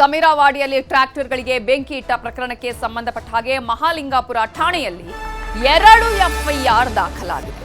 ಸಮೀರಾವಾಡಿಯಲ್ಲಿ ಟ್ರ್ಯಾಕ್ಟರ್ಗಳಿಗೆ ಬೆಂಕಿ ಇಟ್ಟ ಪ್ರಕರಣಕ್ಕೆ ಸಂಬಂಧಪಟ್ಟ ಹಾಗೆ ಮಹಾಲಿಂಗಾಪುರ ಠಾಣೆಯಲ್ಲಿ ಎರಡು ಎಫ್ಐಆರ್ ದಾಖಲಾಗಿದೆ.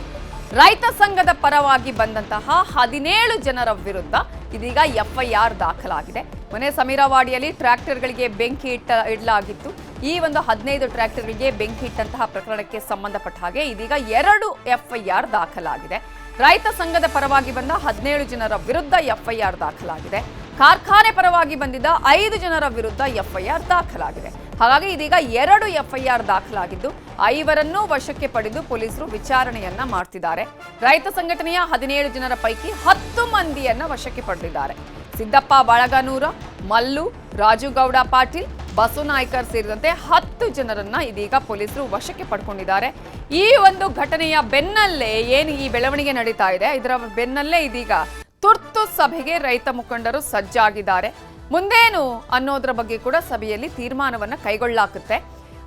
ರೈತ ಸಂಘದ ಪರವಾಗಿ ಬಂದಂತಹ ಹದಿನೇಳು ಜನರ ವಿರುದ್ಧ ಇದೀಗ ಎಫ್ಐಆರ್ ದಾಖಲಾಗಿದೆ. ಮೊನ್ನೆ ಸಮೀರಾವಾಡಿಯಲ್ಲಿ ಟ್ರ್ಯಾಕ್ಟರ್ಗಳಿಗೆ ಬೆಂಕಿ ಇಟ್ಟ ಇಡಲಾಗಿತ್ತು. ಈ ಒಂದು ಹದಿನೈದು ಟ್ರ್ಯಾಕ್ಟರ್ಗಳಿಗೆ ಬೆಂಕಿ ಇಟ್ಟಂತಹ ಪ್ರಕರಣಕ್ಕೆ ಸಂಬಂಧಪಟ್ಟ ಹಾಗೆ ಇದೀಗ ಎರಡು ಎಫ್ಐಆರ್ ದಾಖಲಾಗಿದೆ. ರೈತ ಸಂಘದ ಪರವಾಗಿ ಬಂದ ಹದಿನೇಳು ಜನರ ವಿರುದ್ಧ ಎಫ್ಐಆರ್ ದಾಖಲಾಗಿದೆ. ಕಾರ್ಖಾನೆ ಪರವಾಗಿ ಬಂದಿದ್ದ ಐದು ಜನರ ವಿರುದ್ಧ ಎಫ್ಐಆರ್ ದಾಖಲಾಗಿದೆ. ಹಾಗಾಗಿ ಇದೀಗ ಎರಡು ಎಫ್ಐಆರ್ ದಾಖಲಾಗಿದ್ದು, ಐವರನ್ನೂ ವಶಕ್ಕೆ ಪಡೆದು ಪೊಲೀಸರು ವಿಚಾರಣೆಯನ್ನ ಮಾಡ್ತಿದ್ದಾರೆ. ರೈತ ಸಂಘಟನೆಯ ಹದಿನೇಳು ಜನರ ಪೈಕಿ ಹತ್ತು ಮಂದಿಯನ್ನ ವಶಕ್ಕೆ ಪಡೆದಿದ್ದಾರೆ. ಸಿದ್ದಪ್ಪ ಬಳಗನೂರ, ಮಲ್ಲು, ರಾಜುಗೌಡ ಪಾಟೀಲ್ ಬಸವನಾಯ್ಕರ್ ಸೇರಿದಂತೆ ಹತ್ತು ಜನರನ್ನ ಇದೀಗ ಪೊಲೀಸರು ವಶಕ್ಕೆ ಪಡ್ಕೊಂಡಿದ್ದಾರೆ. ಈ ಒಂದು ಘಟನೆಯ ಬೆನ್ನಲ್ಲೇ ಏನು ಈ ಬೆಳವಣಿಗೆ ನಡೀತಾ ಇದೆ? ಇದರ ಬೆನ್ನಲ್ಲೇ ಇದೀಗ ತುರ್ತು ಸಭೆಗೆ ರೈತ ಮುಖಂಡರು ಸಜ್ಜಾಗಿದ್ದಾರೆ. ಮುಂದೇನು ಅನ್ನೋದ್ರ ಬಗ್ಗೆ ಕೂಡ ಸಭೆಯಲ್ಲಿ ತೀರ್ಮಾನವನ್ನ ಕೈಗೊಳ್ಳಲಾಗುತ್ತೆ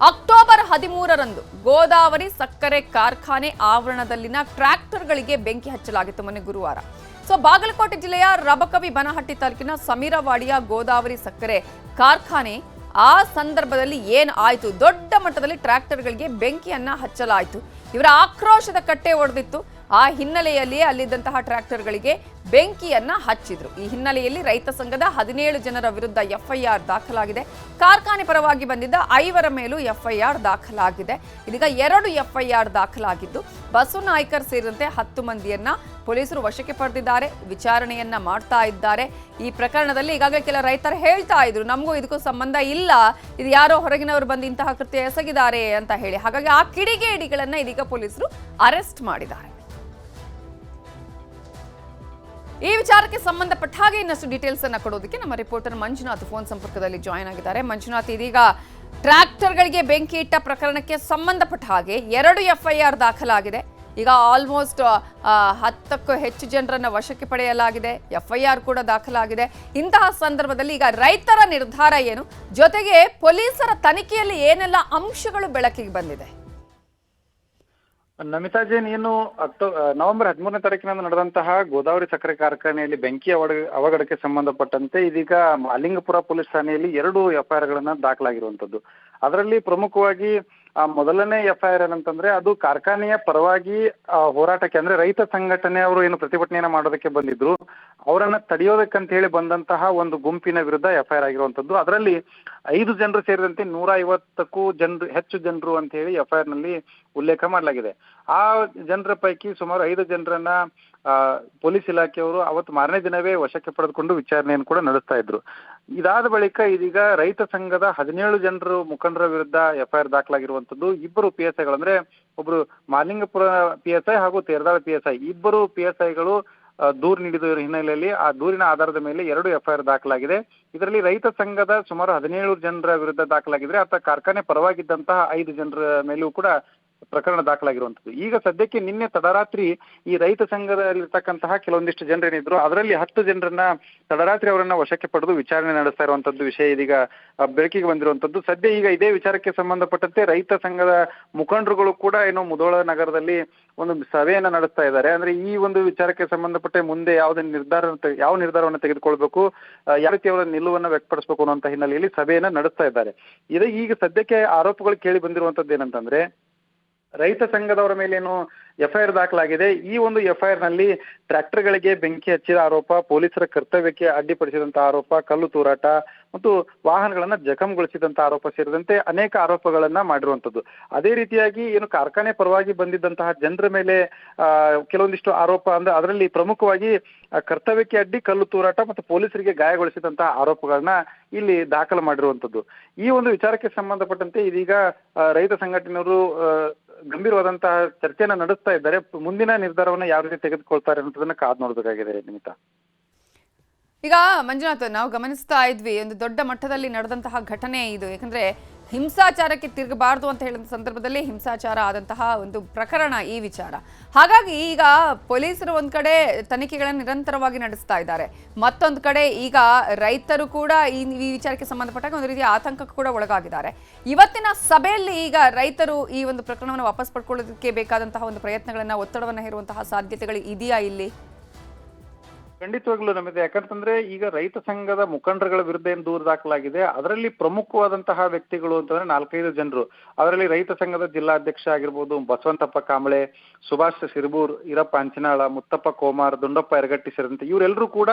ಅಕ್ಟೋಬರ್ ಹದಿಮೂರರಂದು ಗೋದಾವರಿ ಸಕ್ಕರೆ ಕಾರ್ಖಾನೆ ಆವರಣದಲ್ಲಿನ ಟ್ರ್ಯಾಕ್ಟರ್ಗಳಿಗೆ ಬೆಂಕಿ ಹಚ್ಚಲಾಗಿತ್ತು ಮೊನ್ನೆ ಗುರುವಾರ. ಸೊ, ಬಾಗಲಕೋಟೆ ಜಿಲ್ಲೆಯ ರಬಕವಿ ಬನಹಟ್ಟಿ ತಾಲೂಕಿನ ಸಮೀರವಾಡಿಯ ಗೋದಾವರಿ ಸಕ್ಕರೆ ಕಾರ್ಖಾನೆ ಆ ಸಂದರ್ಭದಲ್ಲಿ ಏನು ಆಯಿತು? ದೊಡ್ಡ ಮಟ್ಟದಲ್ಲಿ ಟ್ರ್ಯಾಕ್ಟರ್ಗಳಿಗೆ ಬೆಂಕಿಯನ್ನ ಹಚ್ಚಲಾಯಿತು. ಇವರ ಆಕ್ರೋಶದ ಕಟ್ಟೆ ಒಡೆದಿತ್ತು. ಆ ಹಿನ್ನೆಲೆಯಲ್ಲಿ ಅಲ್ಲಿದ್ದಂತಹ ಟ್ರ್ಯಾಕ್ಟರ್ಗಳಿಗೆ ಬೆಂಕಿಯನ್ನ ಹಚ್ಚಿದ್ರು. ಈ ಹಿನ್ನೆಲೆಯಲ್ಲಿ ರೈತ ಸಂಘದ ಹದಿನೇಳು ಜನರ ವಿರುದ್ಧ ಎಫ್ಐಆರ್ ದಾಖಲಾಗಿದೆ. ಕಾರ್ಖಾನೆ ಪರವಾಗಿ ಬಂದಿದ್ದ ಐವರ ಮೇಲೂ ಎಫ್ಐಆರ್ ದಾಖಲಾಗಿದೆ. ಇದೀಗ ಎರಡು ಎಫ್ಐಆರ್ ದಾಖಲಾಗಿದ್ದು, ಬಸು ನಾಯ್ಕರ್ ಸೇರಿದಂತೆ ಹತ್ತು ಮಂದಿಯನ್ನ ಪೊಲೀಸರು ವಶಕ್ಕೆ ಪಡೆದಿದ್ದಾರೆ, ವಿಚಾರಣೆಯನ್ನ ಮಾಡ್ತಾ ಇದ್ದಾರೆ. ಈ ಪ್ರಕರಣದಲ್ಲಿ ಈಗಾಗಲೇ ಕೆಲ ರೈತರು ಹೇಳ್ತಾ ಇದ್ರು, ನಮಗೂ ಇದಕ್ಕೂ ಸಂಬಂಧ ಇಲ್ಲ. ಇದು ಯಾರೋ ಹೊರಗಿನವರು ಬಂದು ಇಂತಹ ಕೃತ್ಯ ಎಸಗಿದ್ದಾರೆ ಅಂತ ಹೇಳಿ. ಹಾಗಾಗಿ ಆ ಕಿಡಿಗೇಡಿಗಳನ್ನ ಇದೀಗ ಪೊಲೀಸರು ಅರೆಸ್ಟ್ ಮಾಡಿದ್ದಾರೆ. ಈ ವಿಚಾರಕ್ಕೆ ಸಂಬಂಧಪಟ್ಟ ಹಾಗೆ ಇನ್ನಷ್ಟು ಡೀಟೇಲ್ಸ್ ಅನ್ನ ಕೊಡೋದಕ್ಕೆ ನಮ್ಮ ರಿಪೋರ್ಟರ್ ಮಂಜುನಾಥ್ ಫೋನ್ ಸಂಪರ್ಕದಲ್ಲಿ ಜಾಯ್ನ್ ಆಗಿದ್ದಾರೆ. ಮಂಜುನಾಥ್, ಇದೀಗ ಟ್ರ್ಯಾಕ್ಟರ್ಗಳಿಗೆ ಬೆಂಕಿ ಇಟ್ಟ ಪ್ರಕರಣಕ್ಕೆ ಸಂಬಂಧಪಟ್ಟ ಹಾಗೆ ಎರಡು ಎಫ್ಐಆರ್ ದಾಖಲಾಗಿದೆ. ಈಗ ಆಲ್ಮೋಸ್ಟ್ ಹತ್ತಕ್ಕೂ ಹೆಚ್ಚು ಜನರನ್ನ ವಶಕ್ಕೆ ಪಡೆಯಲಾಗಿದೆ. ಎಫ್ಐಆರ್ ಕೂಡ ದಾಖಲಾಗಿದೆ. ಇಂತಹ ಸಂದರ್ಭದಲ್ಲಿ ಈಗ ರೈತರ ನಿರ್ಧಾರ ಏನು? ಜೊತೆಗೆ ಪೊಲೀಸರ ತನಿಖೆಯಲ್ಲಿ ಏನೆಲ್ಲ ಅಂಶಗಳು ಬೆಳಕಿಗೆ ಬಂದಿದೆ? ನಮಿತಾ ಜೈನ್ ಏನು ಅಕ್ಟೋ ನವೆಂಬರ್ ಹದಿಮೂರನೇ ತಾರೀಕಿನಂದು ನಡೆದಂತಹ ಗೋದಾವರಿ ಸಕ್ಕರೆ ಕಾರ್ಖಾನೆಯಲ್ಲಿ ಬೆಂಕಿ ಅವಡ ಅವಘಡಕ್ಕೆ ಸಂಬಂಧಪಟ್ಟಂತೆ ಇದೀಗ ಮಾಲಿಂಗಪುರ ಪೊಲೀಸ್ ಠಾಣೆಯಲ್ಲಿ ಎರಡು ಎಫ್ಐಆರ್ ಗಳನ್ನ ದಾಖಲಾಗಿರುವಂತದ್ದು ಅದರಲ್ಲಿ ಪ್ರಮುಖವಾಗಿ, ಆ, ಮೊದಲನೇ ಎಫ್ಐಆರ್ ಏನಂತಂದ್ರೆ ಅದು ಕಾರ್ಖಾನೆಯ ಪರವಾಗಿ ಹೋರಾಟಕ್ಕೆ ಅಂದ್ರೆ ರೈತ ಸಂಘಟನೆ ಅವರು ಏನು ಪ್ರತಿಭಟನೆಯನ್ನ ಮಾಡೋದಕ್ಕೆ ಬಂದಿದ್ರು, ಅವರನ್ನ ತಡೆಯೋದಕ್ಕಂತ ಹೇಳಿ ಬಂದಂತಹ ಒಂದು ಗುಂಪಿನ ವಿರುದ್ಧ ಎಫ್ಐಆರ್ ಆಗಿರುವಂತದ್ದು ಅದರಲ್ಲಿ ಐದು ಜನರು ಸೇರಿದಂತೆ ನೂರ ಐವತ್ತಕ್ಕೂ ಜನರು, ಹೆಚ್ಚು ಜನರು ಅಂತ ಹೇಳಿ ಎಫ್ಐಆರ್ನಲ್ಲಿ ಉಲ್ಲೇಖ ಮಾಡಲಾಗಿದೆ. ಆ ಜನರ ಪೈಕಿ ಸುಮಾರು ಐದು ಜನರನ್ನ ಪೊಲೀಸ್ ಇಲಾಖೆಯವರು ಅವತ್ತು ಮಾರನೇ ದಿನವೇ ವಶಕ್ಕೆ ಪಡೆದುಕೊಂಡು ವಿಚಾರಣೆಯನ್ನು ಕೂಡ ನಡೆಸ್ತಾ ಇದ್ರು. ಇದಾದ ಬಳಿಕ ಇದೀಗ ರೈತ ಸಂಘದ ಹದಿನೇಳು ಜನರು ಮುಖಂಡರ ವಿರುದ್ಧ ಎಫ್ಐಆರ್ ದಾಖಲಾಗಿರುವಂತದ್ದು, ಇಬ್ಬರು ಪಿ ಎಸ್ ಐಗಳು ಅಂದ್ರೆ ಒಬ್ರು ಮಾಲಿಂಗಪುರ ಪಿ ಎಸ್ ಐ ಹಾಗೂ ತೇರದಾಳ ಪಿ ಎಸ್ ಐ. ಇಬ್ಬರು ಪಿ ಎಸ್ ಐಗಳು ದೂರು ನೀಡಿದ ಹಿನ್ನೆಲೆಯಲ್ಲಿ ಆ ದೂರಿನ ಆಧಾರದ ಮೇಲೆ ಎರಡು ಎಫ್ಐಆರ್ ದಾಖಲಾಗಿದೆ. ಇದರಲ್ಲಿ ರೈತ ಸಂಘದ ಸುಮಾರು ಹದಿನೇಳು ಜನರ ವಿರುದ್ಧ ದಾಖಲಾಗಿದ್ರೆ ಅಥವಾ ಕಾರ್ಖಾನೆ ಪರವಾಗಿದ್ದಂತಹ ಐದು ಜನರ ಮೇಲೂ ಕೂಡ ಪ್ರಕರಣ ದಾಖಲಾಗಿರುವಂತದ್ದು ಈಗ ಸದ್ಯಕ್ಕೆ ನಿನ್ನೆ ತಡರಾತ್ರಿ ಈ ರೈತ ಸಂಘದಲ್ಲಿರ್ತಕ್ಕಂತಹ ಕೆಲವೊಂದಿಷ್ಟು ಜನರೇನಿದ್ರು ಅದರಲ್ಲಿ ಹತ್ತು ಜನರನ್ನ ತಡರಾತ್ರಿ ಅವರನ್ನ ವಶಕ್ಕೆ ಪಡೆದು ವಿಚಾರಣೆ ನಡೆಸ್ತಾ ಇರುವಂತದ್ದು ವಿಷಯ ಇದೀಗ ಬೆಳಕಿಗೆ ಬಂದಿರುವಂತದ್ದು ಸದ್ಯ ಈಗ ಇದೇ ವಿಚಾರಕ್ಕೆ ಸಂಬಂಧಪಟ್ಟಂತೆ ರೈತ ಸಂಘದ ಮುಖಂಡರುಗಳು ಕೂಡ ಏನು ಮುಧೋಳ ನಗರದಲ್ಲಿ ಒಂದು ಸಭೆಯನ್ನ ನಡೆಸ್ತಾ ಇದ್ದಾರೆ. ಅಂದ್ರೆ ಈ ಒಂದು ವಿಚಾರಕ್ಕೆ ಸಂಬಂಧಪಟ್ಟ ಮುಂದೆ ಯಾವುದೇ ನಿರ್ಧಾರ, ಯಾವ ನಿರ್ಧಾರವನ್ನು ತೆಗೆದುಕೊಳ್ಬೇಕು ಯಾವ ರೀತಿ ಅವರ ನಿಲುವನ್ನ ವ್ಯಕ್ತಪಡಿಸಬೇಕು ಅನ್ನುವಂತ ಹಿನ್ನೆಲೆಯಲ್ಲಿ ಸಭೆಯನ್ನ ನಡೆಸ್ತಾ ಇದ್ದಾರೆ. ಇದೇ ಈಗ ಸದ್ಯಕ್ಕೆ ಆರೋಪಗಳು ಕೇಳಿ ಬಂದಿರುವಂತದ್ದು ಏನಂತಂದ್ರೆ ರೈತ ಸಂಘದವರ ಮೇಲೇನು ಎಫ್ಐಆರ್ ದಾಖಲಾಗಿದೆ. ಈ ಒಂದು ಎಫ್ಐಆರ್ನಲ್ಲಿ ಟ್ರ್ಯಾಕ್ಟರ್ಗಳಿಗೆ ಬೆಂಕಿ ಹಚ್ಚಿದ ಆರೋಪ, ಪೊಲೀಸರ ಕರ್ತವ್ಯಕ್ಕೆ ಅಡ್ಡಿಪಡಿಸಿದಂತಹ ಆರೋಪ, ಕಲ್ಲು ತೂರಾಟ ಮತ್ತು ವಾಹನಗಳನ್ನ ಜಖಂಗೊಳಿಸಿದಂತಹ ಆರೋಪ ಸೇರಿದಂತೆ ಅನೇಕ ಆರೋಪಗಳನ್ನ ಮಾಡಿರುವಂತದ್ದು ಅದೇ ರೀತಿಯಾಗಿ ಏನು ಕಾರ್ಖಾನೆ ಪರವಾಗಿ ಬಂದಿದ್ದಂತಹ ಜನರ ಮೇಲೆ ಕೆಲವೊಂದಿಷ್ಟು ಆರೋಪ ಅಂದ್ರೆ ಅದರಲ್ಲಿ ಪ್ರಮುಖವಾಗಿ ಕರ್ತವ್ಯಕ್ಕೆ ಅಡ್ಡಿ, ಕಲ್ಲು ತೂರಾಟ ಮತ್ತು ಪೊಲೀಸರಿಗೆ ಗಾಯಗೊಳಿಸಿದಂತಹ ಆರೋಪಗಳನ್ನ ಇಲ್ಲಿ ದಾಖಲು ಮಾಡಿರುವಂತದ್ದು ಈ ಒಂದು ವಿಚಾರಕ್ಕೆ ಸಂಬಂಧಪಟ್ಟಂತೆ ಇದೀಗ ರೈತ ಸಂಘಟನೆಯವರು ಗಂಭೀರವಾದಂತಹ ಚರ್ಚೆಯನ್ನ ನಡೆಸ್ತಾ ಇದ್ದಾರೆ. ಮುಂದಿನ ನಿರ್ಧಾರವನ್ನ ಯಾವ ರೀತಿ ತೆಗೆದುಕೊಳ್ತಾರೆ ಅನ್ನೋದನ್ನ ಕಾದ್ ನೋಡ್ಬೇಕಾಗಿದೆ ನಿಮಿತ. ಈಗ ಮಂಜುನಾಥ್, ನಾವು ಗಮನಿಸ್ತಾ ಇದ್ವಿ, ಒಂದು ದೊಡ್ಡ ಮಟ್ಟದಲ್ಲಿ ನಡೆದಂತಹ ಘಟನೆ ಇದು. ಯಾಕಂದ್ರೆ ಹಿಂಸಾಚಾರಕ್ಕೆ ತಿರುಗಬಾರದು ಅಂತ ಹೇಳಿದ ಸಂದರ್ಭದಲ್ಲಿ ಹಿಂಸಾಚಾರ ಆದಂತಹ ಒಂದು ಪ್ರಕರಣ ಈ ವಿಚಾರ. ಹಾಗಾಗಿ ಈಗ ಪೊಲೀಸರು ಒಂದು ಕಡೆ ತನಿಖೆಗಳನ್ನು ನಿರಂತರವಾಗಿ ನಡೆಸ್ತಾ ಇದ್ದಾರೆ. ಮತ್ತೊಂದು ಕಡೆ ಈಗ ರೈತರು ಕೂಡ ಈ ವಿಚಾರಕ್ಕೆ ಸಂಬಂಧಪಟ್ಟಾಗ ಒಂದು ರೀತಿಯ ಆತಂಕಕ್ಕೆ ಕೂಡ ಒಳಗಾಗಿದ್ದಾರೆ. ಇವತ್ತಿನ ಸಭೆಯಲ್ಲಿ ಈಗ ರೈತರು ಈ ಒಂದು ಪ್ರಕರಣವನ್ನು ವಾಪಸ್ ಪಡ್ಕೊಳ್ಳೋದಕ್ಕೆ ಬೇಕಾದಂತಹ ಒಂದು ಪ್ರಯತ್ನಗಳನ್ನ, ಒತ್ತಡವನ್ನು ಹೇರುವಂತಹ ಸಾಧ್ಯತೆಗಳು ಇದೆಯಾ ಇಲ್ಲಿ? ಖಂಡಿತವಾಗ್ಲೂ ನಮಗೆ ಯಾಕಂತಂದ್ರೆ ಈಗ ರೈತ ಸಂಘದ ಮುಖಂಡರುಗಳ ವಿರುದ್ಧ ಏನು ದೂರು ದಾಖಲಾಗಿದೆ, ಅದರಲ್ಲಿ ಪ್ರಮುಖವಾದಂತಹ ವ್ಯಕ್ತಿಗಳು ಅಂತಂದ್ರೆ ನಾಲ್ಕೈದು ಜನರು. ಅದರಲ್ಲಿ ರೈತ ಸಂಘದ ಜಿಲ್ಲಾಧ್ಯಕ್ಷ ಆಗಿರ್ಬೋದು ಬಸವಂತಪ್ಪ ಕಾಂಬಳೆ ಸುಭಾಷ್ ಸಿರ್ಬೂರ್, ಈರಪ್ಪ ಅಂಚನಾಳ, ಮುತ್ತಪ್ಪ ಕೋಮಾರ್, ದುಂಡಪ್ಪ ಎರಗಟ್ಟಿ ಸೇರಿದಂತೆ ಇವರೆಲ್ಲರೂ ಕೂಡ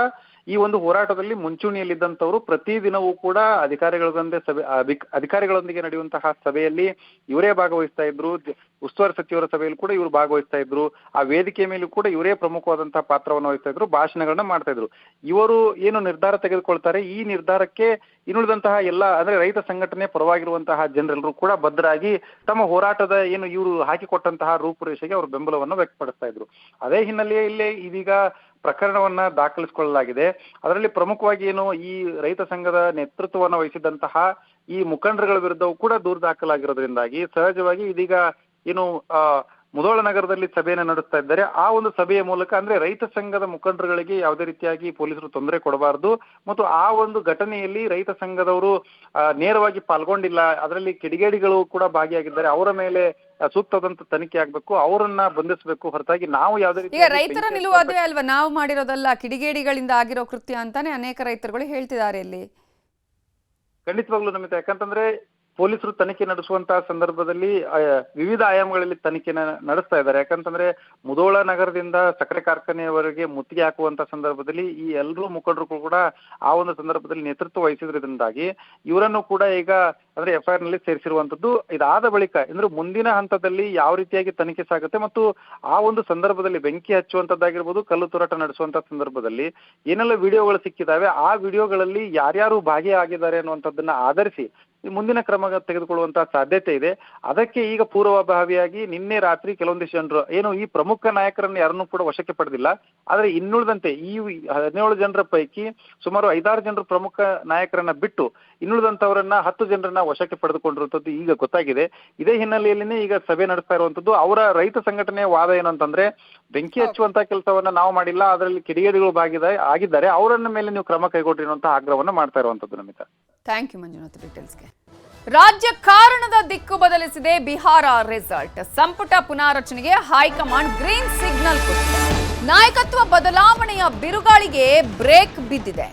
ಈ ಒಂದು ಹೋರಾಟದಲ್ಲಿ ಮುಂಚೂಣಿಯಲ್ಲಿದ್ದಂಥವ್ರು ಪ್ರತಿದಿನವೂ ಕೂಡ ಅಧಿಕಾರಿಗಳೊಂದೇ ಸಭೆ, ಅಧಿಕ್- ಅಧಿಕಾರಿಗಳೊಂದಿಗೆ ನಡೆಯುವಂತಹ ಸಭೆಯಲ್ಲಿ ಇವರೇ ಭಾಗವಹಿಸ್ತಾ ಇದ್ರು. ಉಸ್ತುವಾರಿ ಸಚಿವರ ಸಭೆಯಲ್ಲಿ ಕೂಡ ಇವರು ಭಾಗವಹಿಸ್ತಾ ಇದ್ರು. ಆ ವೇದಿಕೆ ಮೇಲೂ ಕೂಡ ಇವರೇ ಪ್ರಮುಖವಾದಂತಹ ಪಾತ್ರವನ್ನು ವಹಿಸ್ತಾ ಇದ್ರು, ಭಾಷಣಗಳನ್ನ ಮಾಡ್ತಾ ಇದ್ರು. ಇವರು ಏನು ನಿರ್ಧಾರ ತೆಗೆದುಕೊಳ್ತಾರೆ? ಈ ನಿರ್ಧಾರಕ್ಕೆ ಇನ್ನುಳಿದಂತಹ ಎಲ್ಲ, ಅಂದ್ರೆ ರೈತ ಸಂಘಟನೆ ಪರವಾಗಿರುವಂತಹ ಜನರೆಲ್ಲರೂ ಕೂಡ ಭದ್ರಾಗಿ ತಮ್ಮ ಹೋರಾಟದ ಏನು ಇವರು ಹಾಕಿಕೊಟ್ಟಂತಹ ರೂಪುರೇಷೆಗೆ ಅವರು ಬೆಂಬಲವನ್ನು ವ್ಯಕ್ತಪಡಿಸ್ತಾ ಇದ್ರು. ಅದೇ ಹಿನ್ನೆಲೆಯಲ್ಲಿ ಇದೀಗ ಪ್ರಕರಣವನ್ನ ದಾಖಲಿಸಿಕೊಳ್ಳಲಾಗಿದೆ. ಅದರಲ್ಲಿ ಪ್ರಮುಖವಾಗಿ ಏನು ಈ ರೈತ ಸಂಘದ ನೇತೃತ್ವವನ್ನು ವಹಿಸಿದಂತಹ ಈ ಮುಖಂಡರುಗಳ ವಿರುದ್ಧವೂ ಕೂಡ ದೂರು ದಾಖಲಾಗಿರೋದ್ರಿಂದಾಗಿ ಸಹಜವಾಗಿ ಇದೀಗ ಏನು ಮುಧೋಳ ನಗರದಲ್ಲಿ ಸಭೆಯನ್ನು ನಡೆಸ್ತಾ ಇದ್ದಾರೆ. ಆ ಒಂದು ಸಭೆಯ ಮೂಲಕ ಅಂದ್ರೆ ರೈತ ಸಂಘದ ಮುಖಂಡರುಗಳಿಗೆ ಯಾವುದೇ ರೀತಿಯಾಗಿ ಪೊಲೀಸರು ತೊಂದರೆ ಕೊಡಬಾರದು ಮತ್ತು ಆ ಒಂದು ಘಟನೆಯಲ್ಲಿ ರೈತ ಸಂಘದವರು ನೇರವಾಗಿ ಪಾಲ್ಗೊಂಡಿಲ್ಲ. ಅದರಲ್ಲಿ ಕಿಡಿಗೇಡಿಗಳು ಕೂಡ ಭಾಗಿಯಾಗಿದ್ದಾರೆ. ಅವರ ಮೇಲೆ ಸೂಕ್ತವಾದಂತ ತನಿಖೆ ಆಗ್ಬೇಕು ಅವರನ್ನ ಬಂಧಿಸಬೇಕು ಹೊರತಾಗಿ ನಾವು ಯಾವುದೇ ಈಗ ರೈತರ ನಿಲುವಾದ್ರೆ ಅಲ್ವಾ? ನಾವು ಮಾಡಿರೋದಲ್ಲ ಕಿಡಿಗೇಡಿಗಳಿಂದ ಆಗಿರೋ ಕೃತ್ಯ ಅಂತಾನೆ ಅನೇಕ ರೈತರುಗಳು ಹೇಳ್ತಿದ್ದಾರೆ ಇಲ್ಲಿ. ಖಂಡಿತವಾಗ್ಲೂ ನಮಿತ ಯಾಕಂತಂದ್ರೆ ಪೊಲೀಸರು ತನಿಖೆ ನಡೆಸುವಂತಹ ಸಂದರ್ಭದಲ್ಲಿ ವಿವಿಧ ಆಯಾಮಗಳಲ್ಲಿ ತನಿಖೆನ ನಡೆಸ್ತಾ ಇದ್ದಾರೆ. ಯಾಕಂತಂದ್ರೆ, ಮುಧೋಳ ನಗರದಿಂದ ಸಕ್ಕರೆ ಕಾರ್ಖಾನೆಯವರೆಗೆ ಮುತ್ತಿಗೆ ಹಾಕುವಂತ ಸಂದರ್ಭದಲ್ಲಿ ಈ ಎಲ್ಲರೂ ಮುಖಂಡರು ಕೂಡ ಆ ಒಂದು ಸಂದರ್ಭದಲ್ಲಿ ನೇತೃತ್ವ ವಹಿಸಿದ್ರಿಂದಾಗಿ ಇವರನ್ನು ಕೂಡ ಈಗ ಅಂದ್ರೆ ಎಫ್ಐಆರ್ನಲ್ಲಿ ಸೇರಿಸಿರುವಂತದ್ದು. ಇದಾದ ಬಳಿಕ, ಅಂದ್ರೆ ಮುಂದಿನ ಹಂತದಲ್ಲಿ ಯಾವ ರೀತಿಯಾಗಿ ತನಿಖೆ ಸಾಗುತ್ತೆ ಮತ್ತು ಆ ಒಂದು ಸಂದರ್ಭದಲ್ಲಿ ಬೆಂಕಿ ಹಚ್ಚುವಂತದ್ದಾಗಿರ್ಬೋದು, ಕಲ್ಲು ತೂರಾಟ ನಡೆಸುವಂತ ಸಂದರ್ಭದಲ್ಲಿ ಏನೆಲ್ಲ ವಿಡಿಯೋಗಳು ಸಿಕ್ಕಿದಾವೆ, ಆ ವಿಡಿಯೋಗಳಲ್ಲಿ ಯಾರ್ಯಾರು ಭಾಗಿಯಾಗಿದ್ದಾರೆ ಅನ್ನುವಂಥದ್ದನ್ನ ಆಧರಿಸಿ ಮುಂದಿನ ಕ್ರಮ ತೆಗೆದುಕೊಳ್ಳುವಂತಹ ಸಾಧ್ಯತೆ ಇದೆ. ಅದಕ್ಕೆ ಈಗ ಪೂರ್ವಭಾವಿಯಾಗಿ ನಿನ್ನೆ ರಾತ್ರಿ ಕೆಲವೊಂದಿಷ್ಟು ಜನರು ಏನು ಈ ಪ್ರಮುಖ ನಾಯಕರನ್ನು ಯಾರನ್ನು ಕೂಡ ವಶಕ್ಕೆ ಪಡೆದಿಲ್ಲ. ಆದ್ರೆ ಇನ್ನುಳಿದಂತೆ ಈ ಹದಿನೇಳು ಜನರ ಪೈಕಿ ಸುಮಾರು ಐದಾರು ಜನರು ಪ್ರಮುಖ ನಾಯಕರನ್ನ ಬಿಟ್ಟು ಇನ್ನುಳಿದಂತವರನ್ನ ಹತ್ತು ಜನರನ್ನ ವಶಕ್ಕೆ ಪಡೆದುಕೊಂಡಿರುವಂತದ್ದು ಈಗ ಗೊತ್ತಾಗಿದೆ. ಇದೇ ಹಿನ್ನೆಲೆಯಲ್ಲಿನೇ ಈಗ ಸಭೆ ನಡೆಸ್ತಾ ಇರುವಂತದ್ದು ಅವರ ರೈತ ಸಂಘಟನೆಯ ವಾದ ಏನು ಅಂತಂದ್ರೆ ಬೆಂಕಿ ಹಚ್ಚುವಂತ ಕೆಲಸವನ್ನ ನಾವು ಮಾಡಿಲ್ಲ ಅದರಲ್ಲಿ ಕಿಡಿಗೇಡಿಗಳು ಭಾಗಿದಾರೆ ಆಗಿದ್ದಾರೆ. ಅವರನ್ನ ಮೇಲೆ ನೀವು ಕ್ರಮ ಕೈಗೊಟ್ಟಿರುವಂತಹ ಆಗ್ರಹವನ್ನ ಮಾಡ್ತಾ ಇರುವಂತದ್ದು ನಮಿತಾ. ಥ್ಯಾಂಕ್ ಯು ಮಂಜುನಾಥ್ ಡೀಟೇಲ್ಸ್ಗೆ ರಾಜ್ಯ ಕಾರಣದ ದಿಕ್ಕು ಬದಲಿಸಿದೆ ಬಿಹಾರ ರಿಸಲ್ಟ್. ಸಂಪುಟ ಪುನಾರಚನೆಗೆ ಹೈಕಮಾಂಡ್ ಗ್ರೀನ್ ಸಿಗ್ನಲ್ ಕೊಟ್ಟಿದೆ. ನಾಯಕತ್ವ ಬದಲಾವಣೆಯ ಬಿರುಗಾಳಿಗೆ ಬ್ರೇಕ್ ಬಿದ್ದಿದೆ.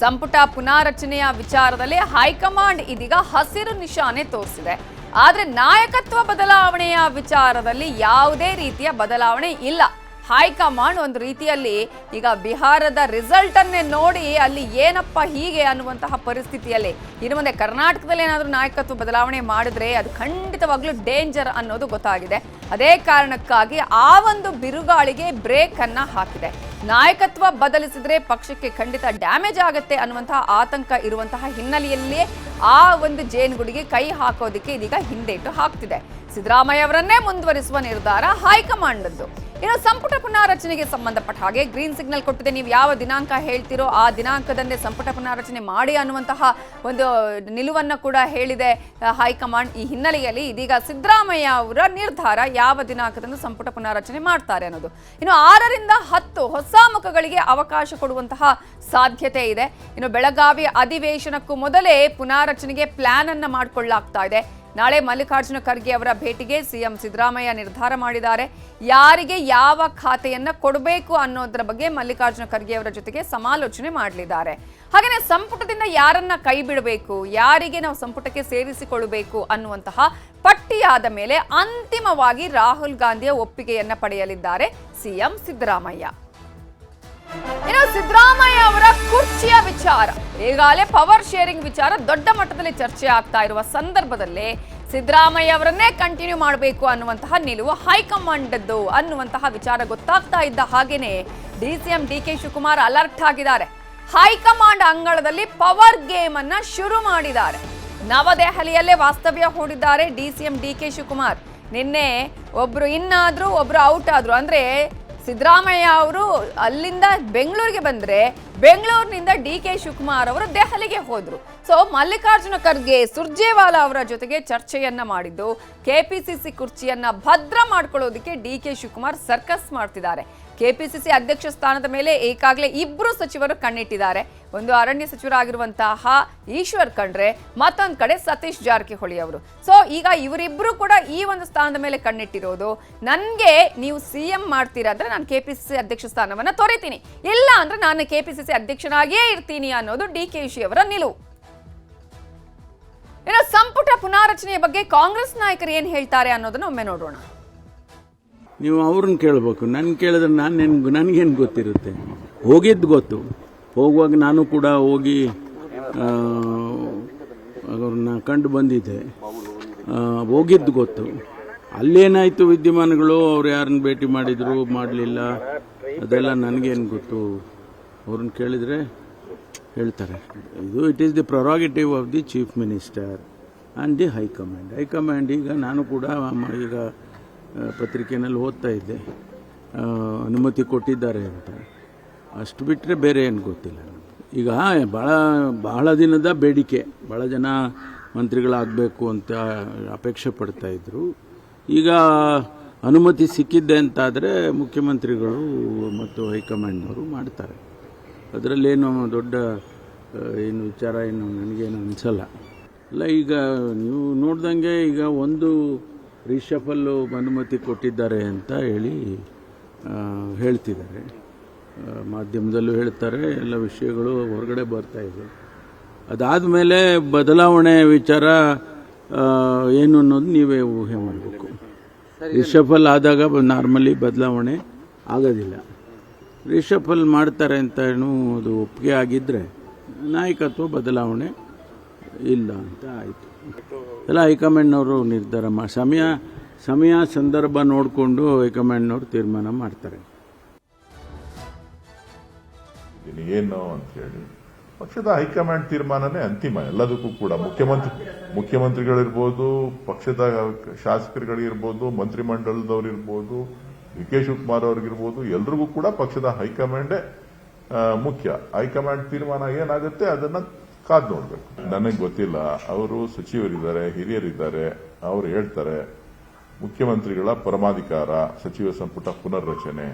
ಸಂಪುಟ ಪುನಾರಚನೆಯ ವಿಚಾರದಲ್ಲಿ ಹೈಕಮಾಂಡ್ ಇದೀಗ ಹಸಿರು ನಿಶಾನೆ ತೋರಿಸಿದೆ. ಆದರೆ ನಾಯಕತ್ವ ಬದಲಾವಣೆಯ ವಿಚಾರದಲ್ಲಿ ಯಾವುದೇ ರೀತಿಯ ಬದಲಾವಣೆ ಇಲ್ಲ. ಹೈಕಮಾಂಡ್ ಒಂದು ರೀತಿಯಲ್ಲಿ ಈಗ ಬಿಹಾರದ ರಿಸಲ್ಟ್ ಅನ್ನೇ ನೋಡಿ ಅಲ್ಲಿ ಏನಪ್ಪ ಹೀಗೆ ಅನ್ನುವಂತಹ ಪರಿಸ್ಥಿತಿಯಲ್ಲಿ. ಇನ್ನು ಮುಂದೆ ಕರ್ನಾಟಕದಲ್ಲಿ ಏನಾದರೂ ನಾಯಕತ್ವ ಬದಲಾವಣೆ ಮಾಡಿದ್ರೆ ಅದು ಖಂಡಿತವಾಗ್ಲೂ ಡೇಂಜರ್ ಅನ್ನೋದು ಗೊತ್ತಾಗಿದೆ. ಅದೇ ಕಾರಣಕ್ಕಾಗಿ ಆ ಒಂದು ಬಿರುಗಾಳಿಗೆ ಬ್ರೇಕ್ ಅನ್ನ ಹಾಕಿದೆ. ನಾಯಕತ್ವ ಬದಲಿಸಿದ್ರೆ ಪಕ್ಷಕ್ಕೆ ಖಂಡಿತ ಡ್ಯಾಮೇಜ್ ಆಗುತ್ತೆ ಅನ್ನುವಂತಹ ಆತಂಕ ಇರುವಂತಹ ಹಿನ್ನೆಲೆಯಲ್ಲಿಯೇ ಆ ಒಂದು ಜೇನುಗುಡಿಗೆ ಕೈ ಹಾಕೋದಕ್ಕೆ ಇದೀಗ ಹಿಂದೇಟು ಹಾಕ್ತಿದೆ. ಸಿದ್ದರಾಮಯ್ಯ ಅವರನ್ನೇ ಮುಂದುವರಿಸುವ ನಿರ್ಧಾರ ಹೈಕಮಾಂಡ್ದು ಇನ್ನು ಸಂಪುಟ ಪುನಾರಚನೆಗೆ ಸಂಬಂಧಪಟ್ಟ ಹಾಗೆ ಗ್ರೀನ್ ಸಿಗ್ನಲ್ ಕೊಟ್ಟಿದೆ. ನೀವು ಯಾವ ದಿನಾಂಕ ಹೇಳ್ತಿರೋ ಆ ದಿನಾಂಕದಂದೇ ಸಂಪುಟ ಪುನಾರಚನೆ ಮಾಡಿ ಅನ್ನುವಂತಹ ಒಂದು ನಿಲುವನ್ನು ಕೂಡ ಹೇಳಿದೆ ಹೈಕಮಾಂಡ್. ಈ ಹಿನ್ನೆಲೆಯಲ್ಲಿ ಇದೀಗ ಸಿದ್ದರಾಮಯ್ಯ ಅವರ ನಿರ್ಧಾರ ಯಾವ ದಿನಾಂಕದಂದು ಸಂಪುಟ ಪುನಾರಚನೆ ಮಾಡ್ತಾರೆ ಅನ್ನೋದು. ಇನ್ನು ಆರರಿಂದ ಹತ್ತು ಹೊಸ ಮುಖಗಳಿಗೆ ಅವಕಾಶ ಕೊಡುವಂತಹ ಸಾಧ್ಯತೆ ಇದೆ. ಇನ್ನು ಬೆಳಗಾವಿ ಅಧಿವೇಶನಕ್ಕೂ ಮೊದಲೇ ಪುನಾರಚನೆಗೆ ಪ್ಲಾನ್ ಅನ್ನು ಮಾಡಿಕೊಳ್ಳಲಾಗ್ತಾ ಇದೆ. ನಾಳೆ ಮಲ್ಲಿಕಾರ್ಜುನ ಖರ್ಗೆ ಅವರ ಭೇಟಿಗೆ ಸಿಎಂ ಸಿದ್ದರಾಮಯ್ಯ ನಿರ್ಧಾರ ಮಾಡಿದ್ದಾರೆ. ಯಾರಿಗೆ ಯಾವ ಖಾತೆಯನ್ನು ಕೊಡಬೇಕು ಅನ್ನೋದರ ಬಗ್ಗೆ ಮಲ್ಲಿಕಾರ್ಜುನ ಖರ್ಗೆ ಅವರ ಜೊತೆಗೆ ಸಮಾಲೋಚನೆ ಮಾಡಲಿದ್ದಾರೆ. ಹಾಗೆಯೇ ಸಂಪುಟದಿಂದ ಯಾರನ್ನ ಕೈ ಬಿಡಬೇಕು, ಯಾರಿಗೆ ನಾವು ಸಂಪುಟಕ್ಕೆ ಸೇರಿಸಿಕೊಳ್ಳಬೇಕು ಅನ್ನುವಂತಹ ಪಟ್ಟಿಯಾದ ಮೇಲೆ ಅಂತಿಮವಾಗಿ ರಾಹುಲ್ ಗಾಂಧಿಯ ಒಪ್ಪಿಗೆಯನ್ನ ಪಡೆಯಲಿದ್ದಾರೆ ಸಿಎಂ ಸಿದ್ದರಾಮಯ್ಯ. ಇನ್ನು ಸಿದ್ದರಾಮಯ್ಯ ಅವರ ಕುರ್ಚಿಯ ವಿಚಾರ. ಈಗಾಗಲೇ ಪವರ್ ಶೇರಿಂಗ್ ವಿಚಾರ ದೊಡ್ಡ ಮಟ್ಟದಲ್ಲಿ ಚರ್ಚೆ ಆಗ್ತಾ ಇರುವ ಸಂದರ್ಭದಲ್ಲಿ ಸಿದ್ದರಾಮಯ್ಯ ಅವರನ್ನೇ ಕಂಟಿನ್ಯೂ ಮಾಡಬೇಕು ಅನ್ನುವಂತಹ ನಿಲುವು ಹೈಕಮಾಂಡದ್ದು ಅನ್ನುವಂತಹ ವಿಚಾರ ಗೊತ್ತಾಗ್ತಾ ಇದ್ದ ಹಾಗೇನೆ D C M D K Shivakumar alert ಆಗಿದ್ದಾರೆ. ಹೈಕಮಾಂಡ್ ಅಂಗಳದಲ್ಲಿ ಪವರ್ ಗೇಮ್ ಅನ್ನ ಶುರು ಮಾಡಿದ್ದಾರೆ. ನವದೆಹಲಿಯಲ್ಲೇ ವಾಸ್ತವ್ಯ ಹೂಡಿದ್ದಾರೆ D C M D K Shivakumar. ನಿನ್ನೆ ಒಬ್ರು ಇನ್ನಾದ್ರು ಒಬ್ರು ಔಟ್ ಆದ್ರು, ಅಂದ್ರೆ ಸಿದ್ದರಾಮಯ್ಯ ಅವರು ಅಲ್ಲಿಂದ ಬೆಂಗಳೂರಿಗೆ ಬಂದರೆ ಬೆಂಗಳೂರಿನಿಂದ ಡಿ ಕೆ ಶಿವಕುಮಾರ್ ಅವರು ದೆಹಲಿಗೆ ಹೋದರು. ಸೊ ಮಲ್ಲಿಕಾರ್ಜುನ ಖರ್ಗೆ ಸುರ್ಜೇವಾಲಾ ಅವರ ಜೊತೆಗೆ ಚರ್ಚೆಯನ್ನು ಮಾಡಿದ್ದು ಕೆ ಪಿ ಸಿ ಸಿ ಕುರ್ಚಿಯನ್ನು ಭದ್ರ ಮಾಡ್ಕೊಳ್ಳೋದಕ್ಕೆ ಡಿ ಕೆ ಶಿವಕುಮಾರ್ ಸರ್ಕಸ್ ಮಾಡ್ತಿದ್ದಾರೆ. ಕೆಪಿಸಿಸಿ ಅಧ್ಯಕ್ಷ ಸ್ಥಾನದ ಮೇಲೆ ಈಗಾಗಲೇ ಇಬ್ಬರು ಸಚಿವರು ಕಣ್ಣಿಟ್ಟಿದ್ದಾರೆ. ಒಂದು ಅರಣ್ಯ ಸಚಿವರಾಗಿರುವಂತಹ ಈಶ್ವರ್ ಖಂಡ್ರೆ, ಮತ್ತೊಂದು ಕಡೆ ಸತೀಶ್ ಜಾರಕಿಹೊಳಿ ಅವರು. ಸೊ ಈಗ ಇವರಿಬ್ಬರು ಕೂಡ ಈ ಒಂದು ಸ್ಥಾನದ ಮೇಲೆ ಕಣ್ಣಿಟ್ಟಿರೋದು. ನನಗೆ ನೀವು ಸಿ ಎಂ ಮಾಡ್ತೀರಾ ಅಂದ್ರೆ ನಾನು ಸಿ ಅಧ್ಯಕ್ಷ ಸ್ಥಾನವನ್ನು ತೊರೆತೀನಿ. ಇಲ್ಲ ಅಂದ್ರೆ ನಾನು ಕೆ ಪಿ ಸಿ ಸಿ ಅಧ್ಯಕ್ಷನಾಗಿಯೇ ಇರ್ತೀನಿ ಅನ್ನೋದು ಡಿ ಕೆ ಶಿ ಅವರ ನಿಲುವು. ಇನ್ನು ಸಂಪುಟ ಪುನಾರಚನೆಯ ಬಗ್ಗೆ ಕಾಂಗ್ರೆಸ್ ನಾಯಕರು ಏನು ಹೇಳ್ತಾರೆ ಅನ್ನೋದನ್ನು ಒಮ್ಮೆ ನೋಡೋಣ. ನೀವು ಅವ್ರನ್ನ ಕೇಳಬೇಕು. ನನ್ನ ಕೇಳಿದ್ರೆ ನಾನು ನಿನ್ಗೆ ನನಗೇನು ಗೊತ್ತಿರುತ್ತೆ? ಹೋಗಿದ್ದು ಗೊತ್ತು. ಹೋಗುವಾಗ ನಾನು ಕೂಡ ಹೋಗಿ ಅವ್ರನ್ನ ಕಂಡು ಬಂದಿದ್ದೆ. ಹೋಗಿದ್ದು ಗೊತ್ತು. ಅಲ್ಲೇನಾಯಿತು ವಿದ್ಯಮಾನಗಳು? ಅವ್ರು ಯಾರನ್ನ ಭೇಟಿ ಮಾಡಿದ್ರು, ಮಾಡಲಿಲ್ಲ? ಅದೆಲ್ಲ ನನಗೇನು ಗೊತ್ತು? ಅವ್ರನ್ನ ಕೇಳಿದರೆ ಹೇಳ್ತಾರೆ. ಇದು it is the prerogative of the chief minister and the high command high command ಈಗ ನಾನು ಕೂಡ ಈಗ ಪತ್ರಿಕೆಯಲ್ಲಿ ಓದ್ತಾ ಇದ್ದೆ. ಅನುಮತಿ ಕೊಟ್ಟಿದ್ದಾರೆ ಅಂತ. ಅಷ್ಟು ಬಿಟ್ಟರೆ ಬೇರೆ ಏನು ಗೊತ್ತಿಲ್ಲ ಈಗ ಭಾಳ ಬಹಳ ದಿನದ ಬೇಡಿಕೆ. ಭಾಳ ಜನ ಮಂತ್ರಿಗಳಾಗಬೇಕು ಅಂತ ಅಪೇಕ್ಷೆ ಪಡ್ತಾ ಇದ್ದರು ಈಗ ಅನುಮತಿ ಸಿಕ್ಕಿದ್ದೆ ಅಂತಾದರೆ ಮುಖ್ಯಮಂತ್ರಿಗಳು ಮತ್ತು ಹೈಕಮಾಂಡ್ನವರು ಮಾಡ್ತಾರೆ. ಅದರಲ್ಲೇನು ದೊಡ್ಡ ಏನು ವಿಚಾರ ಏನು ನನಗೇನು ಅನಿಸಲ್ಲ. ಅಲ್ಲ ಈಗ ನೀವು ನೋಡ್ದಂಗೆ ಈಗ ಒಂದು ರಿಷಫಲ್ಲು ಅನುಮತಿ ಕೊಟ್ಟಿದ್ದಾರೆ ಅಂತ ಹೇಳಿ ಹೇಳ್ತಿದ್ದಾರೆ. ಮಾಧ್ಯಮದಲ್ಲೂ ಹೇಳ್ತಾರೆ ಎಲ್ಲ ವಿಷಯಗಳು ಹೊರಗಡೆ ಬರ್ತಾ ಇದೆ. ಅದಾದ ಮೇಲೆ ಬದಲಾವಣೆ ವಿಚಾರ ಏನು ಅನ್ನೋದು ನೀವೇ ಊಹೆ ಮಾಡಬೇಕು. ರಿಷಫಲ್ ಆದಾಗ ನಾರ್ಮಲಿ ಬದಲಾವಣೆ ಆಗೋದಿಲ್ಲ. ರಿಷಫಲ್ ಮಾಡ್ತಾರೆ ಅಂತ ಏನು ಅದು ಒಪ್ಪಿಗೆ ಆಗಿದ್ದರೆ ನಾಯಕತ್ವ ಬದಲಾವಣೆ ಇಲ್ಲ ಅಂತ ಆಯಿತು. ಎಲ್ಲ ಹೈಕಮಾಂಡ್ನವರು ನಿರ್ಧಾರ ಮಾ ಸಮಯ ಸಮಯ ಸಂದರ್ಭ ನೋಡಿಕೊಂಡು ಹೈಕಮಾಂಡ್ನವರು ತೀರ್ಮಾನ ಮಾಡ್ತಾರೆ. ಏನು ಅಂತ ಹೇಳಿ, ಪಕ್ಷದ ಹೈಕಮಾಂಡ್ ತೀರ್ಮಾನನೇ ಅಂತಿಮ, ಎಲ್ಲದಕ್ಕೂ ಕೂಡ. ಮುಖ್ಯಮಂತ್ರಿ, ಮುಖ್ಯಮಂತ್ರಿಗಳಿರ್ಬೋದು, ಪಕ್ಷದ ಶಾಸಕರುಗಳಿರ್ಬೋದು ಮಂತ್ರಿಮಂಡಲದವ್ರು ಇರ್ಬೋದು ಡಿ ಕೆ ಶಿವಕುಮಾರ್ ಅವ್ರಿಗಿರ್ಬೋದು, ಎಲ್ರಿಗೂ ಕೂಡ ಪಕ್ಷದ ಹೈಕಮಾಂಡೇ ಮುಖ್ಯ. ಹೈಕಮಾಂಡ್ ತೀರ್ಮಾನ ಏನಾಗುತ್ತೆ, ಅದನ್ನ ಕಾದ್ ನೋಡ್ಬೇಕು. ನನಗೆ ಗೊತ್ತಿಲ್ಲ. ಅವರು ಸಚಿವರಿದ್ದಾರೆ, ಹಿರಿಯರಿದ್ದಾರೆ, ಅವರು ಹೇಳ್ತಾರೆ, ಮುಖ್ಯಮಂತ್ರಿಗಳ ಪರಮಾಧಿಕಾರ, ಸಚಿವ ಸಂಪುಟ ಪುನರ್ರಚನೆ.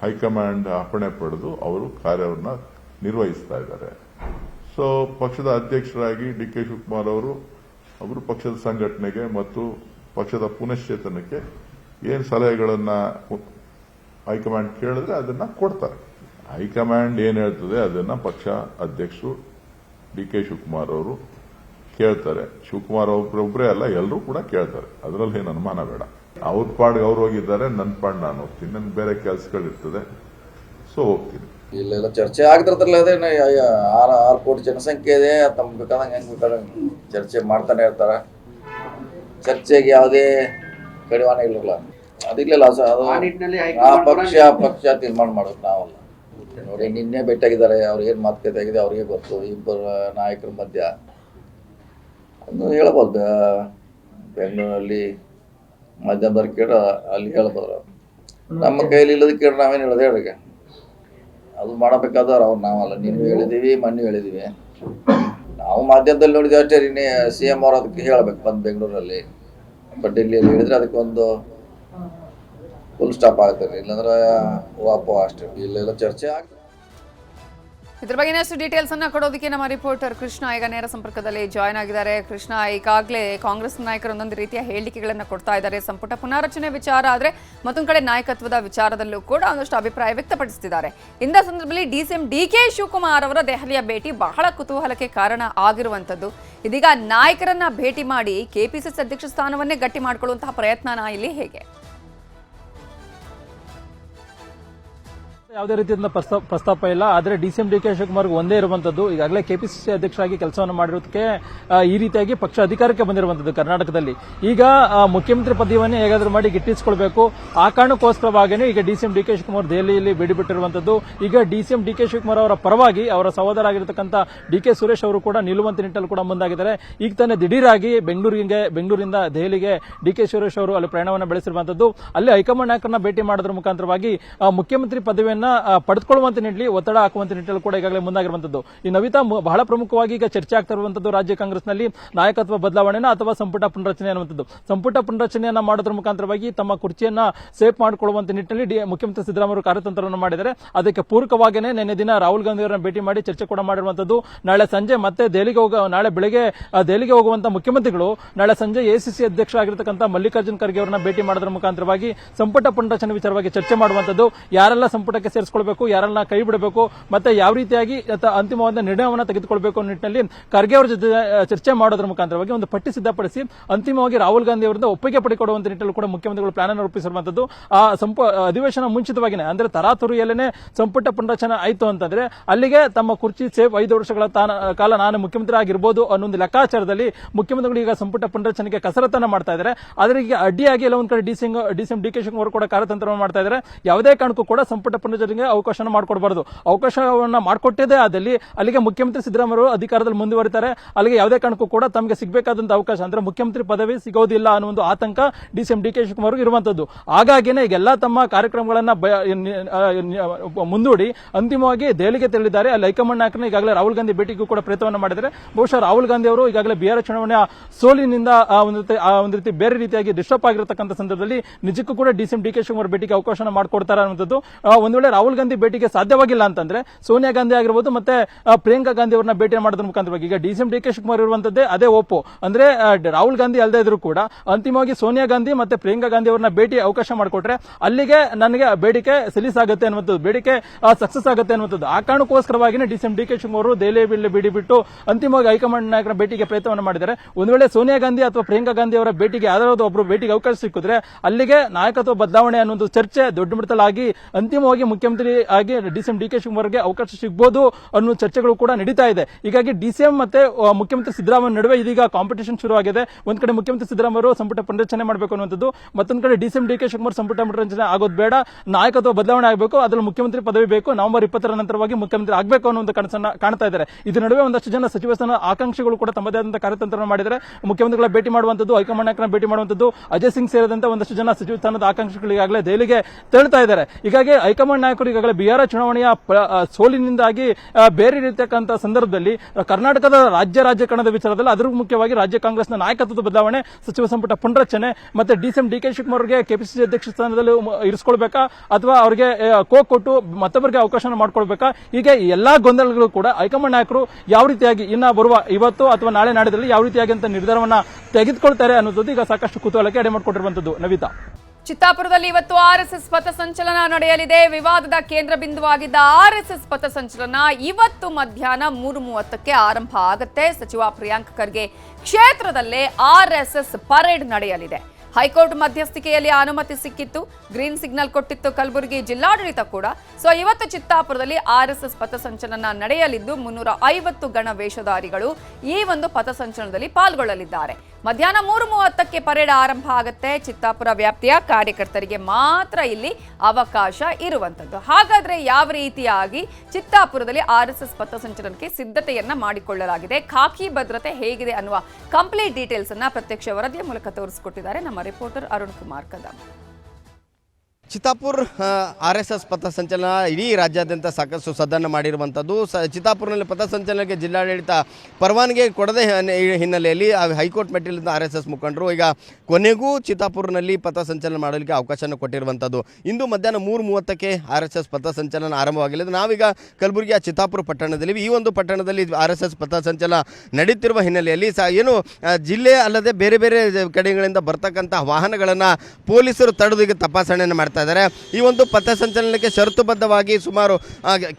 ಹೈಕಮಾಂಡ್ ಅಪ್ಪಣೆ ಪಡೆದು ಅವರು ಕಾರ್ಯವನ್ನ ನಿರ್ವಹಿಸ್ತಾ ಇದ್ದಾರೆ. ಸೊ ಪಕ್ಷದ ಅಧ್ಯಕ್ಷರಾಗಿ ಡಿ ಕೆ ಶಿವಕುಮಾರ್ ಅವರು ಅವರು ಪಕ್ಷದ ಸಂಘಟನೆಗೆ ಮತ್ತು ಪಕ್ಷದ ಪುನಶ್ಚೇತನಕ್ಕೆ ಏನು ಸಲಹೆಗಳನ್ನು ಹೈಕಮಾಂಡ್ ಕೇಳಿದ್ರೆ ಅದನ್ನ ಕೊಡ್ತಾರೆ. ಹೈಕಮಾಂಡ್ ಏನ್ ಹೇಳ್ತದೆ, ಅದನ್ನ ಪಕ್ಷ ಅಧ್ಯಕ್ಷರು ಡಿ ಕೆ ಶಿವಕುಮಾರ್ ಅವರು ಕೇಳ್ತಾರೆ. ಶಿವಕುಮಾರ್ ಒಬ್ಬರೊಬ್ಬರೇ ಅಲ್ಲ ಎಲ್ಲರೂ ಕೂಡ ಕೇಳ್ತಾರೆ. ಅದರಲ್ಲಿ ಏನು ಅನುಮಾನ ಬೇಡ. ಅವ್ರ ಪಾಡ್ಗೆ ಅವ್ರು ಹೋಗಿದ್ದಾರೆ ನನ್ನ ಪಾಡ್ ನಾನು ಹೋಗ್ತೀನಿ. ನನ್ಗೆ ಬೇರೆ ಕೆಲಸಗಳಿರ್ತದೆ ಸೊ ಹೋಗ್ತೀನಿ. ಇಲ್ಲೆಲ್ಲ ಚರ್ಚೆ ಆಗ್ತಿರ್ತಾರಲ್ಲ ಅದೇ ಆರು ಆರು ಕೋಟಿ ಜನಸಂಖ್ಯೆ ಇದೆ ತಮ್ಗೆ ಬೇಕಾದಂಗೆ ಹೆಂಗೆ ಬೇಕಾದಂಗೆ ಚರ್ಚೆ ಮಾಡ್ತಾನೆ ಇರ್ತಾರೆ. ಚರ್ಚೆಗೆ ಯಾವುದೇ ಕಡಿವಾಣ ಇಲ್ಲ ಅದಿಲ್ಲ ಅದು ಆ ಪಕ್ಷ ಪಕ್ಷ ತೀರ್ಮಾನ ಮಾಡೋದು ನಾವಲ್ಲ. ನೋಡಿ ನಿನ್ನೆ ಭೇಟಿಯಾಗಿದ್ದಾರೆ ಅವ್ರು ಏನು ಮಾತುಕತೆ ಆಗಿದೆ ಅವ್ರಿಗೆ ಗೊತ್ತು ಇಬ್ಬರ ನಾಯಕರ ಮಧ್ಯ. ಅದು ಹೇಳ್ಬೋದು ಬೆಂಗಳೂರಲ್ಲಿ ಮಧ್ಯ ಬರ್ಕೇಳ ಅಲ್ಲಿ ಹೇಳ್ಬೋದು. ನಮ್ಮ ಕೈಲಿ ಇಲ್ಲದ ಕೇಳಿ ನಾವೇನು ಹೇಳೋದು ಹೇಳಿಗೆ ಅದು ಮಾಡಬೇಕಾದವ್ರು ಅವ್ರು ನಾವಲ್ಲ. ನೀನು ಹೇಳಿದೀವಿ ಮಣ್ಣು ಹೇಳಿದೀವಿ. ನಾವು ಮಾಧ್ಯಮದಲ್ಲಿ ನೋಡಿದ್ವಿ ಅಷ್ಟೇ ಇನ್ನೇ ಸಿ ಎಂ ಅವ್ರು ಅದಕ್ಕೆ ಹೇಳ್ಬೇಕು ಬಂದು ಬೆಂಗಳೂರಲ್ಲಿ. ಬಟ್ ಇಲ್ಲಿ ಹೇಳಿದ್ರೆ ಅದಕ್ಕೊಂದು ಫುಲ್ ಸ್ಟಾಪ್ ಆಗುತ್ತೆ ಇಲ್ಲಾಂದ್ರೆ, ವಾಪ ಅಷ್ಟೇ. ಇಲ್ಲೆಲ್ಲ ಚರ್ಚೆ ಆಗ್ತದೆ. ಇದ್ರ ಬಗ್ಗೆ ಇನ್ನಷ್ಟು ಡೀಟೇಲ್ಸ್ ಅನ್ನ ಕೊಡೋದಕ್ಕೆ ನಮ್ಮ ರಿಪೋರ್ಟರ್ ಕೃಷ್ಣ ಈಗ ನೇರ ಸಂಪರ್ಕದಲ್ಲಿ ಜಾಯ್ನ್ ಆಗಿದ್ದಾರೆ. ಕೃಷ್ಣ, ಈಗಾಗಲೇ ಕಾಂಗ್ರೆಸ್ ನಾಯಕರು ಒಂದೊಂದು ರೀತಿಯ ಹೇಳಿಕೆಗಳನ್ನ ಕೊಡ್ತಾ ಇದ್ದಾರೆ. ಸಂಪುಟ ಪುನಾರಚನೆ ವಿಚಾರ ಆದ್ರೆ ಮತ್ತೊಂದು ಕಡೆ ನಾಯಕತ್ವದ ವಿಚಾರದಲ್ಲೂ ಕೂಡ ಒಂದಷ್ಟು ಅಭಿಪ್ರಾಯ ವ್ಯಕ್ತಪಡಿಸುತ್ತಿದ್ದಾರೆ ಇಂದ ಸಂದರ್ಭದಲ್ಲಿ D C M D K Shivakumar ಅವರ ದೆಹಲಿಯ ಭೇಟಿ ಬಹಳ ಕುತೂಹಲಕ್ಕೆ ಕಾರಣ ಆಗಿರುವಂತದ್ದು ಇದೀಗ ನಾಯಕರನ್ನ ಭೇಟಿ ಮಾಡಿ ಕೆಪಿಸಿಸಿ ಅಧ್ಯಕ್ಷ ಸ್ಥಾನವನ್ನೇ ಗಟ್ಟಿ ಮಾಡಿಕೊಳ್ಳುವಂತಹ ಪ್ರಯತ್ನನ ಇಲ್ಲಿ ಹೇಗೆ? ಯಾವುದೇ ರೀತಿಯಿಂದ ಪ್ರಸ್ತಾಪ ಇಲ್ಲ. ಆದರೆ D C D K Shivakumar ಒಂದೇ ಇರುವಂತದ್ದು. ಈಗಾಗಲೇ ಕೆಪಿಸಿಸಿ ಅಧ್ಯಕ್ಷರಾಗಿ ಕೆಲಸವನ್ನು ಮಾಡಿರೋದಕ್ಕೆ ಈ ರೀತಿಯಾಗಿ ಪಕ್ಷ ಅಧಿಕಾರಕ್ಕೆ ಬಂದಿರುವಂತದ್ದು ಕರ್ನಾಟಕದಲ್ಲಿ. ಈಗ ಮುಖ್ಯಮಂತ್ರಿ ಪದವಿಯನ್ನೇ ಹೇಗಾದರೂ ಮಾಡಿ ಗಿಟ್ಟಿಸಿಕೊಳ್ಬೇಕು. ಆ ಕಾರಣಕ್ಕೋಸ್ಕರವಾಗಿಯೇ ಈಗ D C M D K Shivakumar ದೆಹಲಿಯಲ್ಲಿ ಬಿಡಿಬಿಟ್ಟಿರುವಂತದ್ದು. ಈಗ D C D K Shivakumar ಅವರ ಪರವಾಗಿ ಅವರ ಸಹೋದರ ಆಗಿರತಕ್ಕಂಥ ಡಿ ಕೆ ಸುರೇಶ್ ಅವರು ಕೂಡ ನಿಲ್ಲುವಂತ ನಿಟ್ಟಲ್ಲಿ ಕೂಡ ಮುಂದಾಗಿದ್ದಾರೆ. ಈಗ ತಾನೆ ದಿಢೀರಾಗಿ ಬೆಂಗಳೂರಿಗೆ, ಬೆಂಗಳೂರಿಂದ ದೆಹಲಿಗೆ ಡಿ ಕೆ ಸುರೇಶ್ ಅವರು ಅಲ್ಲಿ ಪ್ರಯಾಣವನ್ನು ಬೆಳೆಸಿರುವಂತದ್ದು. ಅಲ್ಲಿ ಹೈಕಮಾಂಡ್ ನಾಯಕರನ್ನ ಭೇಟಿ ಮಾಡೋದ್ರ ಮುಖಾಂತರವಾಗಿ ಮುಖ್ಯಮಂತ್ರಿ ಪದವಿಯನ್ನ ಆ, ಪಡೆದುಕೊಳ್ಳುವಂತ ನಿಟ್ಟಿನಲ್ಲಿ ಒತ್ತಡ ಹಾಕುವಂತ ನಿಟ್ಟಿನಲ್ಲಿ ಕೂಡ ಈಗಾಗಲೇ ಮುಂದಾಗಿರುವಂತದ್ದು. ಈ ನವಿತಾ ಬಹಳ ಪ್ರಮುಖವಾಗಿ ಈಗ ಚರ್ಚೆ ಆಗ್ತಾ ಇರುವಂತದ್ದು ರಾಜ್ಯ ಕಾಂಗ್ರೆಸ್ನಲ್ಲಿ ನಾಯಕತ್ವ ಬದಲಾವಣೆನ ಅಥವಾ ಸಂಪುಟ ಪುನರಚನೆ ಅನ್ನುವಂಥದ್ದು. ಸಂಪುಟ ಪುನರಚನೆಯನ್ನ ಮಾಡೋದ್ರ ಮುಖಾಂತರವಾಗಿ ತಮ್ಮ ಕುರ್ಚಿಯನ್ನ ಸೇಫ್ ಮಾಡಿಕೊಳ್ಳುವಂತ ನಿಟ್ಟಿನಲ್ಲಿ ಮುಖ್ಯಮಂತ್ರಿ ಸಿದ್ದರಾಮಯ್ಯ ಕಾರ್ಯತಂತ್ರವನ್ನು ಮಾಡಿದರೆ ಅದಕ್ಕೆ ಪೂರಕವಾಗಿಯೇ ನಿನ್ನೆ ದಿನ ರಾಹುಲ್ ಗಾಂಧಿ ಅವರನ್ನ ಭೇಟಿ ಮಾಡಿ ಚರ್ಚೆ ಕೂಡ ಮಾಡಿರುವಂತದ್ದು. ನಾಳೆ ಸಂಜೆ ಮತ್ತೆ ದೆಹಲಿಗೆ ಹೋಗ ನಾಳೆ ಬೆಳಗ್ಗೆ ದೆಹಲಿಗೆ ಹೋಗುವಂತ ಮುಖ್ಯಮಂತ್ರಿಗಳು ನಾಳೆ ಸಂಜೆ ಎಸಿಸಿ ಅಧ್ಯಕ್ಷ ಆಗಿರತಕ್ಕಂಥ ಮಲ್ಲಿಕಾರ್ಜುನ್ ಖರ್ಗೆ ಅವರನ್ನ ಭೇಟಿ ಮಾಡೋದ್ರ ಮುಖಾಂತರವಾಗಿ ಸಂಪುಟ ಪುನರಚನೆ ವಿಚಾರವಾಗಿ ಚರ್ಚೆ ಮಾಡುವಂತದ್ದು. ಯಾರೆಲ್ಲ ಸಂಪುಟಕ್ಕೆ ಸೇರಿಸಿಕೊಳ್ಬೇಕು, ಯಾರನ್ನ ಕೈ ಬಿಡಬೇಕು, ಮತ್ತೆ ಯಾವ ರೀತಿಯಾಗಿ ಅಂತಿಮವಾದ ನಿರ್ಣಯವನ್ನು ತೆಗೆದುಕೊಳ್ಬೇಕು ಅನ್ನೋ ನಿಟ್ಟಿನಲ್ಲಿ ಖರ್ಗೆ ಅವರ ಜೊತೆ ಚರ್ಚೆ ಮಾಡೋದ್ರ ಮುಖಾಂತರವಾಗಿ ಒಂದು ಪಟ್ಟಿ ಸಿದ್ಧಪಡಿಸಿ ಅಂತಿಮವಾಗಿ ರಾಹುಲ್ ಗಾಂಧಿ ಅವರಿಂದ ಒಪ್ಪಿಗೆ ಪಡೆಕೊಡುವಂತ ನಿಟ್ಟಿನಲ್ಲಿ ಕೂಡ ಮುಖ್ಯಮಂತ್ರಿಗಳು ಪ್ಲಾನ್ ಅನ್ನು ರೂಪಿಸಿರುವಂತದ್ದು, ಆ ಅಧಿವೇಶನ ಮುಂಚಿತವಾಗಿನೇ, ಅಂದ್ರೆ ತರಾತುರಿಯಲ್ಲೇನೆ ಸಂಪುಟ ಪುನರಚನೆ ಆಯಿತು ಅಂತಂದ್ರೆ ಅಲ್ಲಿಗೆ ತಮ್ಮ ಕುರ್ಚಿ ಸೇಫ್ ಐದು ವರ್ಷಗಳ ಕಾಲ ನಾನು ಮುಖ್ಯಮಂತ್ರಿ ಆಗಿರ್ಬೋದು ಅನ್ನೋ ಒಂದು ಲೆಕ್ಕಾಚಾರದಲ್ಲಿ ಮುಖ್ಯಮಂತ್ರಿಗಳು ಈಗ ಸಂಪುಟ ಪುನರಚನೆಗೆ ಕಸರತ್ತನ್ನು ಮಾಡ್ತಾ ಇದ್ದಾರೆ ಅದರಿಗೆ ಅಡ್ಡಿಯಾಗಿ ಎಲ್ಲ ಒಂದ್ ಕಡೆ ಡಿ ಸಿಂಗ್ ಡಿ ಡಿ ಕೆ ಶಿವಕುಮಾರ್ ಕೂಡ ಕಾರ್ಯತಂತ್ರವನ್ನು ಮಾಡ್ತಾ ಇದ್ದಾರೆ ಯಾವುದೇ ಕಾರಣಕ್ಕೂ ಕೂಡ ಸಂಪುಟ ಪುನರಚನೆಗೆ ಅವಕಾಶ ಮಾಡಿಕೊಡಬಾರದು. ಅವಕಾಶವನ್ನ ಮಾಡಿಕೊಟ್ಟಿದೆ ಆದಲ್ಲಿ ಅಲ್ಲಿಗೆ ಮುಖ್ಯಮಂತ್ರಿ ಸಿದ್ದರಾಮಯ್ಯ ಅಧಿಕಾರದಲ್ಲಿ ಮುಂದುವರಿತಾರೆ. ಅಲ್ಲಿಗೆ ಯಾವುದೇ ಕಾರಣಕ್ಕೂ ಕೂಡ ತಮಗೆ ಸಿಗಬೇಕಾದಂತಹ ಅವಕಾಶ ಅಂದ್ರೆ ಮುಖ್ಯಮಂತ್ರಿ ಪದವಿ ಸಿಗೋದಿಲ್ಲ ಅನ್ನೋ ಒಂದು ಆತಂಕ D C M D K Shivakumar ಇರುವಂತದ್ದು. ಹಾಗಾಗಿನೇ ಈಗೆಲ್ಲ ತಮ್ಮ ಕಾರ್ಯಕ್ರಮಗಳನ್ನ ಮುಂದೂಡಿ ಅಂತಿಮವಾಗಿ ದೆಹಲಿಗೆ ತೆರಳಿದ್ದಾರೆ. ಅಲ್ಲಿ ಹೈಕಮಾಂಡ್ ನಾಯಕರನ್ನ ಈಗಾಗಲೇ ರಾಹುಲ್ ಗಾಂಧಿ ಭೇಟಿಗೂ ಕೂಡ ಪ್ರಯತ್ನವನ್ನು ಮಾಡಿದರೆ ಬಹುಶಃ ರಾಹುಲ್ ಗಾಂಧಿ ಅವರು ಈಗಾಗಲೇ ಬಿಹಾರ ಚುನಾವಣೆಯ ಸೋಲಿನಿಂದ ಒಂದು ರೀತಿ- ಬೇರೆ ರೀತಿಯಾಗಿ ಡಿಸ್ಟರ್ಬ್ ಆಗಿರತಕ್ಕಂಥ ಸಂದರ್ಭದಲ್ಲಿ ನಿಜಕ್ಕೂ ಕೂಡ D C M D K Shivakumar ಭೇಟಿಗೆ ಅವಕಾಶ ಮಾಡಿಕೊಡ್ತಾರೆ ಅನ್ನುವಂಥದ್ದು. ಒಂದು ವೇಳೆ ರಾಹುಲ್ ಗಾಂಧಿ ಭೇಟಿಗೆ ಸಾಧ್ಯವಾಗಿಲ್ಲ ಅಂತಂದ್ರೆ ಸೋನಿಯಾ ಗಾಂಧಿ ಆಗಿರ್ಬೋದು ಮತ್ತೆ ಪ್ರಿಯಾಂಕಾ ಗಾಂಧಿ ಅವರನ್ನ ಭೇಟಿ ಮಾಡೋದ್ರ ಮುಖಾಂತರವಾಗಿ. ಈಗ D C M, D K Shivakumar ಇರುವಂತದ್ದೇ ಅದೇ ಒಪ್ಪು. ಅಂದ್ರೆ ರಾಹುಲ್ ಗಾಂಧಿ ಅಲ್ಲದೆ ಇದ್ರು ಕೂಡ ಅಂತಿಮವಾಗಿ ಸೋನಿಯಾ ಗಾಂಧಿ ಮತ್ತೆ ಪ್ರಿಯಾಂಕಾ ಗಾಂಧಿ ಅವರನ್ನ ಭೇಟಿ ಅವಕಾಶ ಮಾಡಿಕೊಟ್ರೆ ಅಲ್ಲಿಗೆ ನನಗೆ ಬೇಡಿಕೆ ಸಲೀಸಾಗುತ್ತೆ ಅನ್ನುವಂಥದ್ದು, ಬೇಡಿಕೆ ಸಕ್ಸಸ್ ಆಗುತ್ತೆ ಅನ್ನುವಂಥದ್ದು. ಆ ಕಾರಣಕ್ಕೋಸ್ಕರವಾಗಿನೇ D C M, D K Shivakumar Delhi ಬಿಡಿ ಬಿಟ್ಟು ಅಂತಿಮವಾಗಿ ಹೈಕಮಾಂಡ್ ನಾಯಕರ ಭೇಟಿಗೆ ಪ್ರಯತ್ನವನ್ನು ಮಾಡಿದ್ದಾರೆ. ಒಂದು ವೇಳೆ ಸೋನಿಯಾ ಗಾಂಧಿ ಅಥವಾ ಪ್ರಿಯಾಂಕಾ ಗಾಂಧಿ ಅವರ ಭೇಟಿಗೆ ಯಾರಾದರೂ ಒಬ್ಬರು ಭೇಟಿಗೆ ಅವಕಾಶ ಸಿಕ್ಕಿದ್ರೆ ಅಲ್ಲಿಗೆ ನಾಯಕತ್ವ ಬದಲಾವಣೆ ಅನ್ನೋ ಚರ್ಚೆ ದೊಡ್ಡ ಮಟ್ಟದಲ್ಲಿ ಅಂತಿಮವಾಗಿ ಮುಖ್ಯಮಂತ್ರಿ ಆಗಿ D C M D K ಶಿವಕುಮಾರ್ಗೆ ಅವಕಾಶ ಸಿಗಬಹುದು ಅನ್ನೋ ಚರ್ಚೆಗಳು ಕೂಡ ನಡೀತಾ ಇದೆ. ಹೀಗಾಗಿ ಡಿ ಸಿ ಎಂ ಮತ್ತೆ ಮುಖ್ಯಮಂತ್ರಿ ಸಿದ್ದರಾಮಯ್ಯ ನಡುವೆ ಇದೀಗ ಕಾಂಪಿಟೇಷನ್ ಶುರುವಾಗಿದೆ. ಒಂದ್ ಕಡೆ ಮುಖ್ಯಮಂತ್ರಿ ಸಿದ್ದರಾಮಯ್ಯ ಸಂಪುಟ ಪುನರಚನೆ ಮಾಡಬೇಕು ಅನ್ನುವಂಥದ್ದು, ಮತ್ತೊಂದು ಕಡೆ D C M D K Shivakumar ಸಂಪುಟ ಪುನರಚನೆ ಆಗೋದು ಬೇಡ. ನಾಯಕತ್ವ ಬದಲಾವಣೆ ಆಗಬೇಕು, ಅದ್ರಲ್ಲಿ ಮುಖ್ಯಮಂತ್ರಿ ಪದವಿ ಬೇಕು, ನವೆಂಬರ್ ಇಪ್ಪತ್ತರ ನಂತರವಾಗಿ ಮುಖ್ಯಮಂತ್ರಿ ಆಗಬೇಕು ಅನ್ನೋ ಒಂದು ಕನಸನ್ನ ಕಾಣ್ತಾ ಇದ್ದಾರೆ. ಇದ್ರ ನಡುವೆ ಒಂದಷ್ಟು ಜನ ಸಚಿವ ಸ್ಥಾನ ಆಕಾಂಕ್ಷಿಗಳು ಕೂಡ ತಮ್ಮದೇ ಆದಂತಹ ಕಾರ್ಯತಂತ್ರ ಮಾಡಿದ್ದಾರೆ. ಮುಖ್ಯಮಂತ್ರಿಗಳ ಭೇಟಿ ಮಾಡುವಂತದ್ದು ಹೈಕಮಾಂಡ್ ನಾಯಕರನ್ನ ಭೇಟಿ ಮಾಡುವಂತದ್ದು ಅಜಯ್ ಸಿಂಗ್ ಸೇರಿದಂತೆ ಒಂದಷ್ಟು ಜನ ಸಚಿವ ಸ್ಥಾನದ ಆಕಾಂಕ್ಷಿಗಳಿಗಾಗಲೇ ದೆಹಲಿಗೆ ತೆರಳುತ್ತಾ ಇದ್ದಾರೆ. ಹೀಗಾಗಿ ಹೈಕಮಾಂಡ್ ನಾಯಕರು ಈಗಾಗಲೇ ಬಿಹಾರ ಚುನಾವಣೆಯ ಸೋಲಿನಿಂದಾಗಿ ಬೇರೆ ಇರತಕ್ಕಂಥ ಸಂದರ್ಭದಲ್ಲಿ ಕರ್ನಾಟಕದ ರಾಜ್ಯ ರಾಜಕಾರಣದ ವಿಚಾರದಲ್ಲಿ ಅದರ ಮುಖ್ಯವಾಗಿ ರಾಜ್ಯ ಕಾಂಗ್ರೆಸ್ನ ನಾಯಕತ್ವದ ಬದಲಾವಣೆ, ಸಚಿವ ಸಂಪುಟ ಪುನರಚನೆ ಮತ್ತೆ ಡಿಸಿಎಂ ಡಿ ಕೆ ಶಿವಕುಮಾರ್ ಅವರಿಗೆ ಕೆಪಿಸಿಸಿ ಅಧ್ಯಕ್ಷ ಸ್ಥಾನದಲ್ಲಿ ಇರಿಸಿಕೊಳ್ಬೇಕಾ? ಅಥವಾ ಅವರಿಗೆ ಕೋ ಕೊಟ್ಟು ಮತ್ತೊಬ್ಬರಿಗೆ ಅವಕಾಶ ಮಾಡ್ಕೊಳ್ಬೇಕಾ? ಹೀಗೆ ಎಲ್ಲಾ ಗೊಂದಲಗಳು ಕೂಡ ಹೈಕಮಾಂಡ್ ನಾಯಕರು ಯಾವ ರೀತಿಯಾಗಿ ಇನ್ನ ಬರುವ ಇವತ್ತು ಅಥವಾ ನಾಳೆ ನಾಡಿದಲ್ಲಿ ಯಾವ ರೀತಿಯಾಗಿ ಅಂತ ನಿರ್ಧಾರವನ್ನ ತೆಗೆದುಕೊಳ್ತಾರೆ ಅನ್ನೋದು ಈಗ ಸಾಕಷ್ಟು ಕುತೂಹಲಕ್ಕೆ ಎಡೆ ಮಾಡಿಕೊಟ್ಟಿರುವಂತದ್ದು ನವಿತಾ. ಚಿತ್ತಾಪುರದಲ್ಲಿ ಇವತ್ತು ಆರ್ಎಸ್ಎಸ್ ಪಥಸಂಚಲನ ನಡೆಯಲಿದೆ. ವಿವಾದದ ಕೇಂದ್ರ ಬಿಂದುವಾಗಿದ್ದ ಆರ್ಎಸ್ಎಸ್ ಪಥಸಂಚಲನ ಇವತ್ತು ಮಧ್ಯಾಹ್ನ ಮೂರು ಮೂವತ್ತಕ್ಕೆ ಆರಂಭ ಆಗುತ್ತೆ. ಸಚಿವ ಪ್ರಿಯಾಂಕ್ ಖರ್ಗೆ ಕ್ಷೇತ್ರದಲ್ಲೇ ಆರ್ಎಸ್ಎಸ್ ಪರೇಡ್ ನಡೆಯಲಿದೆ. ಹೈಕೋರ್ಟ್ ಮಧ್ಯಸ್ಥಿಕೆಯಲ್ಲಿ ಅನುಮತಿ ಸಿಕ್ಕಿತ್ತು. ಗ್ರೀನ್ ಸಿಗ್ನಲ್ ಕೊಟ್ಟಿತ್ತು ಕಲಬುರಗಿ ಜಿಲ್ಲಾಡಳಿತ ಕೂಡ. ಸೊ ಇವತ್ತು ಚಿತ್ತಾಪುರದಲ್ಲಿ ಆರ್ಎಸ್ಎಸ್ ಪಥಸಂಚಲನ ನಡೆಯಲಿದ್ದು ಮುನ್ನೂರ ಐವತ್ತು ಗಣ ವೇಷಧಾರಿಗಳು ಈ ಒಂದು ಪಥಸಂಚಲನದಲ್ಲಿ ಪಾಲ್ಗೊಳ್ಳಲಿದ್ದಾರೆ. ಮಧ್ಯಾಹ್ನ ಮೂರು ಮೂವತ್ತಕ್ಕೆ ಪರೇಡ್ ಆರಂಭ ಆಗುತ್ತೆ. ಚಿತ್ತಾಪುರ ವ್ಯಾಪ್ತಿಯ ಕಾರ್ಯಕರ್ತರಿಗೆ ಮಾತ್ರ ಇಲ್ಲಿ ಅವಕಾಶ ಇರುವಂತದ್ದು ಹಾಗಾದ್ರೆ ಯಾವ ರೀತಿಯಾಗಿ ಚಿತ್ತಾಪುರದಲ್ಲಿ ಆರ್ ಎಸ್ ಎಸ್ ಪಥಸಂಚಲನಕ್ಕೆ ಸಿದ್ಧತೆಯನ್ನ ಮಾಡಿಕೊಳ್ಳಲಾಗಿದೆ? ಖಾಕಿ ಭದ್ರತೆ ಹೇಗಿದೆ ಅನ್ನುವ ಕಂಪ್ಲೀಟ್ ಡೀಟೇಲ್ಸ್ ಅನ್ನ ಪ್ರತ್ಯಕ್ಷ ವರದಿಯ ಮೂಲಕ ತೋರಿಸಿಕೊಟ್ಟಿದ್ದಾರೆ ನಮ್ಮ reporter Arun Kumar Kadam Chittapur R S S ಪಥಸಂಚಲನ ಇಡೀ ರಾಜ್ಯಾದ್ಯಂತ ಸಾಕಷ್ಟು ಸದನ ಮಾಡಿರುವಂಥದ್ದು. ಸ, ಚಿತ್ತಾಪುರ್ನಲ್ಲಿ ಪಥಸಂಚಲನಕ್ಕೆ ಜಿಲ್ಲಾಡಳಿತ ಪರವಾನಗಿ ಕೊಡದೆ ಹಿನ್ನೆಲೆಯಲ್ಲಿ ಹೈಕೋರ್ಟ್ ಮೆಟ್ಟಿಲಿಂದ ಆರ್ ಎಸ್ ಎಸ್ ಮುಖಂಡರು ಈಗ ಕೊನೆಗೂ ಚಿತ್ತಾಪುರ್ನಲ್ಲಿ ಪಥಸಂಚಲನ ಮಾಡಲಿಕ್ಕೆ ಅವಕಾಶನ ಕೊಟ್ಟಿರುವಂಥದ್ದು. ಇಂದು ಮಧ್ಯಾಹ್ನ ಮೂರು ಮೂವತ್ತಕ್ಕೆ ಆರ್ ಎಸ್ ಎಸ್ ಪಥಸಂಚಲನ ಆರಂಭವಾಗಲಿದೆ. ನಾವೀಗ ಕಲಬುರಗಿಯ ಚಿತ್ತಾಪುರ ಪಟ್ಟಣದಲ್ಲಿ ಈ ಒಂದು ಪಟ್ಟಣದಲ್ಲಿ ಆರ್ ಎಸ್ ಎಸ್ ಪಥಸಂಚಲನ ನಡೀತಿರುವ ಹಿನ್ನೆಲೆಯಲ್ಲಿ ಸ, ಏನು ಜಿಲ್ಲೆ ಅಲ್ಲದೆ ಬೇರೆ ಬೇರೆ ಕಡೆಗಳಿಂದ ಬರ್ತಕ್ಕಂಥ ವಾಹನಗಳನ್ನು ಪೊಲೀಸರು ತಡೆದು ತಪಾಸಣೆಯನ್ನು ತಪಾಸಣೆಯನ್ನು ಮಾಡ್ತಾ ಇದ್ದಾರೆ. ಈ ಒಂದು ಪಥಸಂಚಲನಕ್ಕೆ ಷರತ್ತುಬದ್ಧವಾಗಿ ಸುಮಾರು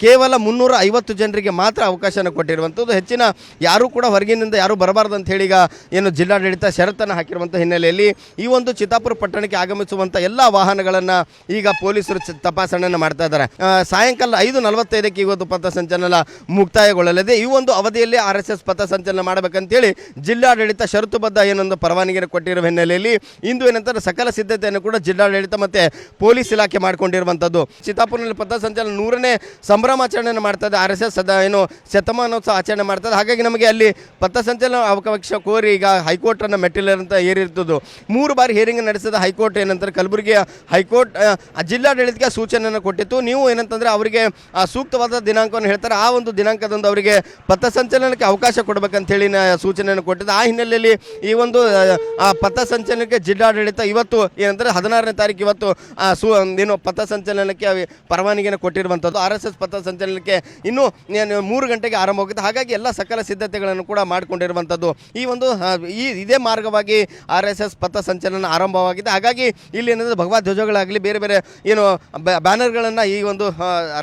ಕೇವಲ ಮುನ್ನೂರ ಐವತ್ತು ಜನರಿಗೆ ಮಾತ್ರ ಅವಕಾಶನ ಕೊಟ್ಟಿರುವಂಥದ್ದು. ಹೆಚ್ಚಿನ ಯಾರೂ ಕೂಡ ಹೊರಗಿನಿಂದ ಯಾರೂ ಬರಬಾರ್ದು ಅಂತ ಹೇಳಿ ಈಗ ಏನು ಜಿಲ್ಲಾಡಳಿತ ಷರತ್ತನ್ನು ಹಾಕಿರುವಂಥ ಹಿನ್ನೆಲೆಯಲ್ಲಿ ಈ ಒಂದು ಚಿತ್ತಾಪುರ ಪಟ್ಟಣಕ್ಕೆ ಆಗಮಿಸುವಂಥ ಎಲ್ಲ ವಾಹನಗಳನ್ನು ಈಗ ಪೊಲೀಸರು ತಪಾಸಣೆಯನ್ನು ಮಾಡ್ತಾ ಇದ್ದಾರೆ. ಸಾಯಂಕಾಲ ಐದು ನಲವತ್ತೈದಕ್ಕೆ ಇವತ್ತು ಪಥಸಂಚಲನ ಮುಕ್ತಾಯಗೊಳ್ಳಲಿದೆ. ಈ ಒಂದು ಅವಧಿಯಲ್ಲಿ ಆರ್ ಎಸ್ ಎಸ್ ಪಥಸಂಚಲನ ಮಾಡಬೇಕಂತೇಳಿ ಜಿಲ್ಲಾಡಳಿತ ಷರತ್ತುಬದ್ಧ ಏನೊಂದು ಪರವಾನಗಿಯನ್ನು ಕೊಟ್ಟಿರುವ ಹಿನ್ನೆಲೆಯಲ್ಲಿ ಇಂದು ಏನಂತಾರೆ, ಸಕಲ ಸಿದ್ಧತೆಯನ್ನು ಕೂಡ ಜಿಲ್ಲಾಡಳಿತ ಮತ್ತು ಪೊಲೀಸ್ ಇಲಾಖೆ ಮಾಡಿಕೊಂಡಿರುವಂಥದ್ದು. ಚಿತ್ತಾಪುರನಲ್ಲಿ ಪಥಸಂಚಲನ ನೂರನೇ ಸಂಭ್ರಮಾಚರಣೆಯನ್ನು ಮಾಡ್ತದೆ. ಆರ್ ಎಸ್ ಎಸ್ ಸದ ಏನು ಶತಮಾನೋತ್ಸವ ಆಚರಣೆ ಮಾಡ್ತದೆ. ಹಾಗಾಗಿ ನಮಗೆ ಅಲ್ಲಿ ಪಥಸಂಚಲನ ಅವಕಾಶ ಕೋರಿ ಈಗ ಹೈಕೋರ್ಟನ್ನು ಮೆಟ್ಟಿಲಂತ ಏರಿರ್ತದ್ದು ಮೂರು ಬಾರಿ ಹಿಯರಿಂಗ್ ನಡೆಸಿದ ಹೈಕೋರ್ಟ್ ಏನಂತಾರೆ, ಕಲಬುರಗಿಯ ಹೈಕೋರ್ಟ್ ಜಿಲ್ಲಾಡಳಿತಕ್ಕೆ ಸೂಚನೆಯನ್ನು ಕೊಟ್ಟಿತ್ತು. ನೀವು ಏನಂತಂದ್ರೆ ಅವರಿಗೆ, ಆ, ಸೂಕ್ತವಾದ ದಿನಾಂಕವನ್ನು ಹೇಳ್ತಾರೆ. ಆ ಒಂದು ದಿನಾಂಕದಂದು ಅವರಿಗೆ ಪಥಸಂಚಲನಕ್ಕೆ ಅವಕಾಶ ಕೊಡಬೇಕಂತ ಹೇಳಿ ನ- ಸೂಚನೆಯನ್ನು ಕೊಟ್ಟಿದ್ದು. ಆ ಹಿನ್ನೆಲೆಯಲ್ಲಿ ಈ ಒಂದು ಪಥಸಂಚಲನಕ್ಕೆ ಜಿಲ್ಲಾಡಳಿತ ಇವತ್ತು ಏನಂದ್ರೆ ಹದಿನಾರನೇ ತಾರೀಕು ಇವತ್ತು ಸು ಏನು ಪಥಸಂಚಲನಕ್ಕೆ ಸಂಚಲನಕ್ಕೆ ಪರವಾನಗಿಯನ್ನು ಕೊಟ್ಟಿರುವಂಥದ್ದು. ಆರ್ ಎಸ್ ಎಸ್ ಪಥಸಂಚಲನಕ್ಕೆ ಇನ್ನೂ ಮೂರು ಗಂಟೆಗೆ ಆರಂಭವಾಗುತ್ತೆ ಹಾಗಾಗಿ ಎಲ್ಲ ಸಕಲ ಸಿದ್ಧತೆಗಳನ್ನು ಕೂಡ ಮಾಡಿಕೊಂಡಿರುವಂಥದ್ದು. ಈ ಒಂದು ಈ ಇದೇ ಮಾರ್ಗವಾಗಿ ಆರ್ ಎಸ್ ಎಸ್ ಪಥಸಂಚಲನ ಆರಂಭವಾಗಿದೆ. ಹಾಗಾಗಿ ಇಲ್ಲಿ ಏನಂದರೆ ಭಗವಾ ಧ್ವಜಗಳಾಗಲಿ ಬೇರೆ ಬೇರೆ ಏನು ಬ್ಯಾನರ್ಗಳನ್ನು ಈ ಒಂದು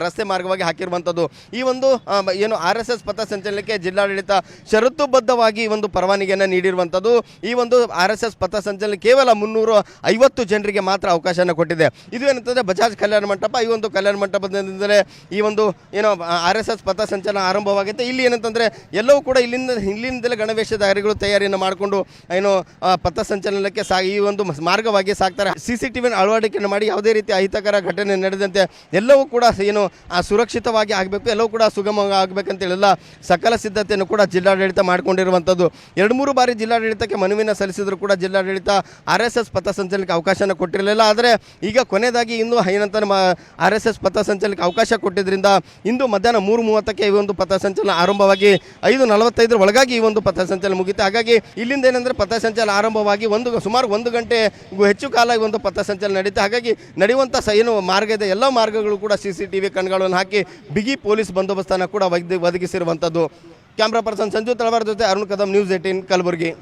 ರಸ್ತೆ ಮಾರ್ಗವಾಗಿ ಹಾಕಿರುವಂಥದ್ದು. ಈ ಒಂದು ಏನು ಆರ್ ಎಸ್ ಎಸ್ ಪಥಸಂಚಲನಕ್ಕೆ ಜಿಲ್ಲಾಡಳಿತ ಷರತ್ತುಬದ್ಧವಾಗಿ ಈ ಒಂದು ಪರವಾನಗಿಯನ್ನು ನೀಡಿರುವಂಥದ್ದು. ಈ ಒಂದು ಆರ್ ಎಸ್ ಎಸ್ ಪಥಸಂಚಲನ ಕೇವಲ ಮುನ್ನೂರು ಐವತ್ತು ಜನರಿಗೆ ಮಾತ್ರ ಅವಕಾಶನ ಕೊಟ್ಟಿದೆ. ಇದು ಏನಂತಂದರೆ ಬಜಾಜ್ ಕಲ್ಯಾಣ ಮಂಟಪ. ಈ ಒಂದು ಕಲ್ಯಾಣ ಮಂಟಪದಿಂದಲೇ ಈ ಒಂದು, ಏನೋ ಆರ್ ಎಸ್ ಎಸ್ ಪಥಸಂಚಲನ ಆರಂಭವಾಗುತ್ತೆ. ಇಲ್ಲಿ ಏನಂತಂದರೆ ಎಲ್ಲವೂ ಕೂಡ ಇಲ್ಲಿಂದ, ಇಲ್ಲಿಂದಲೇ ಗಣವೇಷಧಾರಿಗಳು ತಯಾರಿಯನ್ನು ಮಾಡಿಕೊಂಡು, ಏನು ಪಥ ಪಥಸಂಚಲನಕ್ಕೆ ಸಾ, ಈ ಒಂದು ಮಾರ್ಗವಾಗಿ ಸಾಕ್ತಾರೆ. ಸಿ ಸಿ ಟಿ ಅಳವಡಿಕೆಯನ್ನು ಮಾಡಿ ಯಾವುದೇ ರೀತಿ ಅಹಿತಕರ ಘಟನೆ ನಡೆದಂತೆ ಎಲ್ಲವೂ ಕೂಡ ಏನು ಸುರಕ್ಷಿತವಾಗಿ ಆಗಬೇಕು, ಎಲ್ಲವೂ ಕೂಡ ಸುಗಮವಾಗಿ ಆಗಬೇಕಂತೇಳೆಲ್ಲ. ಸಕಲ ಸಿದ್ಧತೆಯನ್ನು ಕೂಡ ಜಿಲ್ಲಾಡಳಿತ ಮಾಡಿಕೊಂಡಿರುವಂಥದ್ದು. ಎರಡು ಮೂರು ಬಾರಿ ಜಿಲ್ಲಾಡಳಿತಕ್ಕೆ ಮನವಿನ ಸಲ್ಲಿಸಿದ್ರು ಕೂಡ ಜಿಲ್ಲಾಡಳಿತ ಆರ್ ಎಸ್ ಎಸ್ ಪಥಸಂಚಲನಕ್ಕೆ ಅವಕಾಶನ ಕೊಟ್ಟಿರಲಿಲ್ಲ. ಆದರೆ ಈಗ ಕೊನೆಯದಾಗಿ ಇಂದು ಏನಂತ ಆರ್ ಎಸ್ ಎಸ್ ಪಥಸಂಚಲನಕ್ಕೆ ಅವಕಾಶ ಕೊಟ್ಟಿದ್ದರಿಂದ ಇಂದು ಮಧ್ಯಾಹ್ನ ಮೂರು ಮೂವತ್ತಕ್ಕೆ ಈ ಒಂದು ಪಥಸಂಚಲನ ಆರಂಭವಾಗಿ ಐದು ನಲವತ್ತೈದರ ಒಳಗಾಗಿ ಈ ಒಂದು ಪಥಸಂಚಲನ ಮುಗಿತು ಹಾಗಾಗಿ ಇಲ್ಲಿಂದ ಏನಂದರೆ ಪಥಸಂಚಲನ ಆರಂಭವಾಗಿ ಒಂದು, ಸುಮಾರು ಒಂದು ಗಂಟೆಗೂ ಹೆಚ್ಚು ಕಾಲ ಈ ಒಂದು ಪಥಸಂಚಲನ ನಡೀತು. ಹಾಗಾಗಿ ನಡೆಯುವಂಥ ಸ, ಏನು ಮಾರ್ಗ ಇದೆ, ಎಲ್ಲ ಮಾರ್ಗಗಳು ಕೂಡ ಸಿ ಸಿ ಟಿ ವಿ ಕಣ್ಗಳನ್ನು ಹಾಕಿ ಬಿಗಿ ಪೊಲೀಸ್ ಬಂದೋಬಸ್ತನ್ನು ಕೂಡ ಒದಗಿ ಒದಗಿಸಿರುವಂಥದ್ದು. ಕ್ಯಾಮ್ರಾ ಪರ್ಸನ್ ಸಂಜು ತಳವಾರ ಜೊತೆ ಅರುಣ್ ಕದಂ, ನ್ಯೂಸ್ ಏಯ್ಟೀನ್ ಕಲಬುರಗಿ.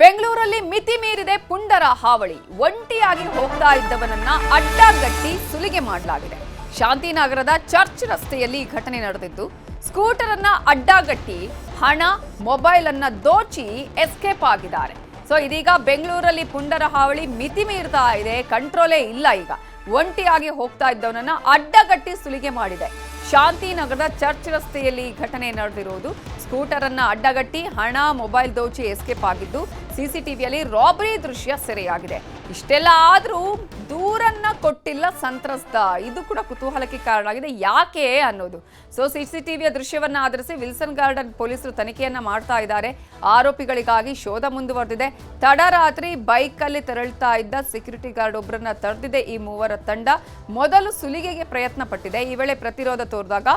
ಬೆಂಗಳೂರಲ್ಲಿ ಮಿತಿ ಮೀರಿದೆ ಪುಂಡರ ಹಾವಳಿ. ಒಂಟಿಯಾಗಿ ಹೋಗ್ತಾ ಇದ್ದವನನ್ನ ಅಡ್ಡಗಟ್ಟಿ ಸುಲಿಗೆ ಮಾಡಲಾಗಿದೆ. ಶಾಂತಿನಗರದ ಚರ್ಚ್ ರಸ್ತೆಯಲ್ಲಿ ಈ ಘಟನೆ ನಡೆದಿದ್ದು ಸ್ಕೂಟರ್ ಅನ್ನ ಅಡ್ಡಗಟ್ಟಿ ಹಣ ಮೊಬೈಲ್ ಅನ್ನ ದೋಚಿ ಎಸ್ಕೇಪ್ ಆಗಿದ್ದಾರೆ. ಸೊ, ಇದೀಗ ಬೆಂಗಳೂರಲ್ಲಿ ಪುಂಡರ ಹಾವಳಿ ಮಿತಿ ಮೀರ್ತಾ ಇದೆ, ಕಂಟ್ರೋಲೇ ಇಲ್ಲ ಈಗ. ಒಂಟಿಯಾಗಿ ಹೋಗ್ತಾ ಇದ್ದವನನ್ನ ಅಡ್ಡಗಟ್ಟಿ ಸುಲಿಗೆ ಮಾಡಿದೆ. ಶಾಂತಿನಗರದ ಚರ್ಚ್ ರಸ್ತೆಯಲ್ಲಿ ಘಟನೆ ನಡೆದಿರುವುದು. ಸ್ಕೂಟರ್ ಅನ್ನ ಅಡ್ಡಗಟ್ಟಿ, ಹಣ, ಮೊಬೈಲ್ ದೋಚಿ ಎಸ್ಕೇಪ್ ಆಗಿದ್ದು ಸಿಸಿಟಿವಿಯಲ್ಲಿ ರಾಬರಿ ದೃಶ್ಯ ಸೆರೆಯಾಗಿದೆ. ಇಷ್ಟೆಲ್ಲ ಆದರೂ ದೂರನ್ನ ಕೊಟ್ಟಿಲ್ಲ ಸಂತ್ರಸ್ತ. ಇದು ಕೂಡ ಕುತೂಹಲಕ್ಕೆ ಕಾರಣ ಆಗಿದೆ. ಯಾಕೆ ಅನ್ನೋದು. ಸೊ ಸಿಸಿಟಿವಿಯ ದೃಶ್ಯವನ್ನ ಆಧರಿಸಿ ವಿಲ್ಸನ್ ಗಾರ್ಡನ್ ಪೊಲೀಸರು ತನಿಖೆಯನ್ನ ಮಾಡ್ತಾ ಇದ್ದಾರೆ. ಆರೋಪಿಗಳಿಗಾಗಿ ಶೋಧ ಮುಂದುವರೆದಿದೆ. ತಡರಾತ್ರಿ ಬೈಕಲ್ಲಿ ತೆರಳ್ತಾ ಇದ್ದ ಸೆಕ್ಯೂರಿಟಿ ಗಾರ್ಡ್ ಒಬ್ಬರನ್ನ ತಡೆದಿದೆ ಈ ಮೂವರ ತಂಡ. ಮೊದಲು ಸುಲಿಗೆಗೆ ಪ್ರಯತ್ನ ಪಟ್ಟಿದೆ ಈ ವೇಳೆ ಪ್ರತಿರೋಧ ತೋರಿದಾಗ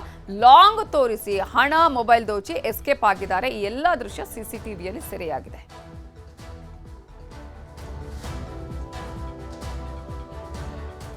ಲಾಂಗ್ ತೋರಿಸಿ ಹಣ, ಮೊಬೈಲ್ ದೋಚಿ ಎಸ್ಕೇಪ್ ಆಗಿದ್ದಾರೆ. ಈ ಎಲ್ಲ ದೃಶ್ಯ ಸಿಸಿಟಿವಿಯಲ್ಲಿ ಸೆರೆಯಾಗಿದೆ.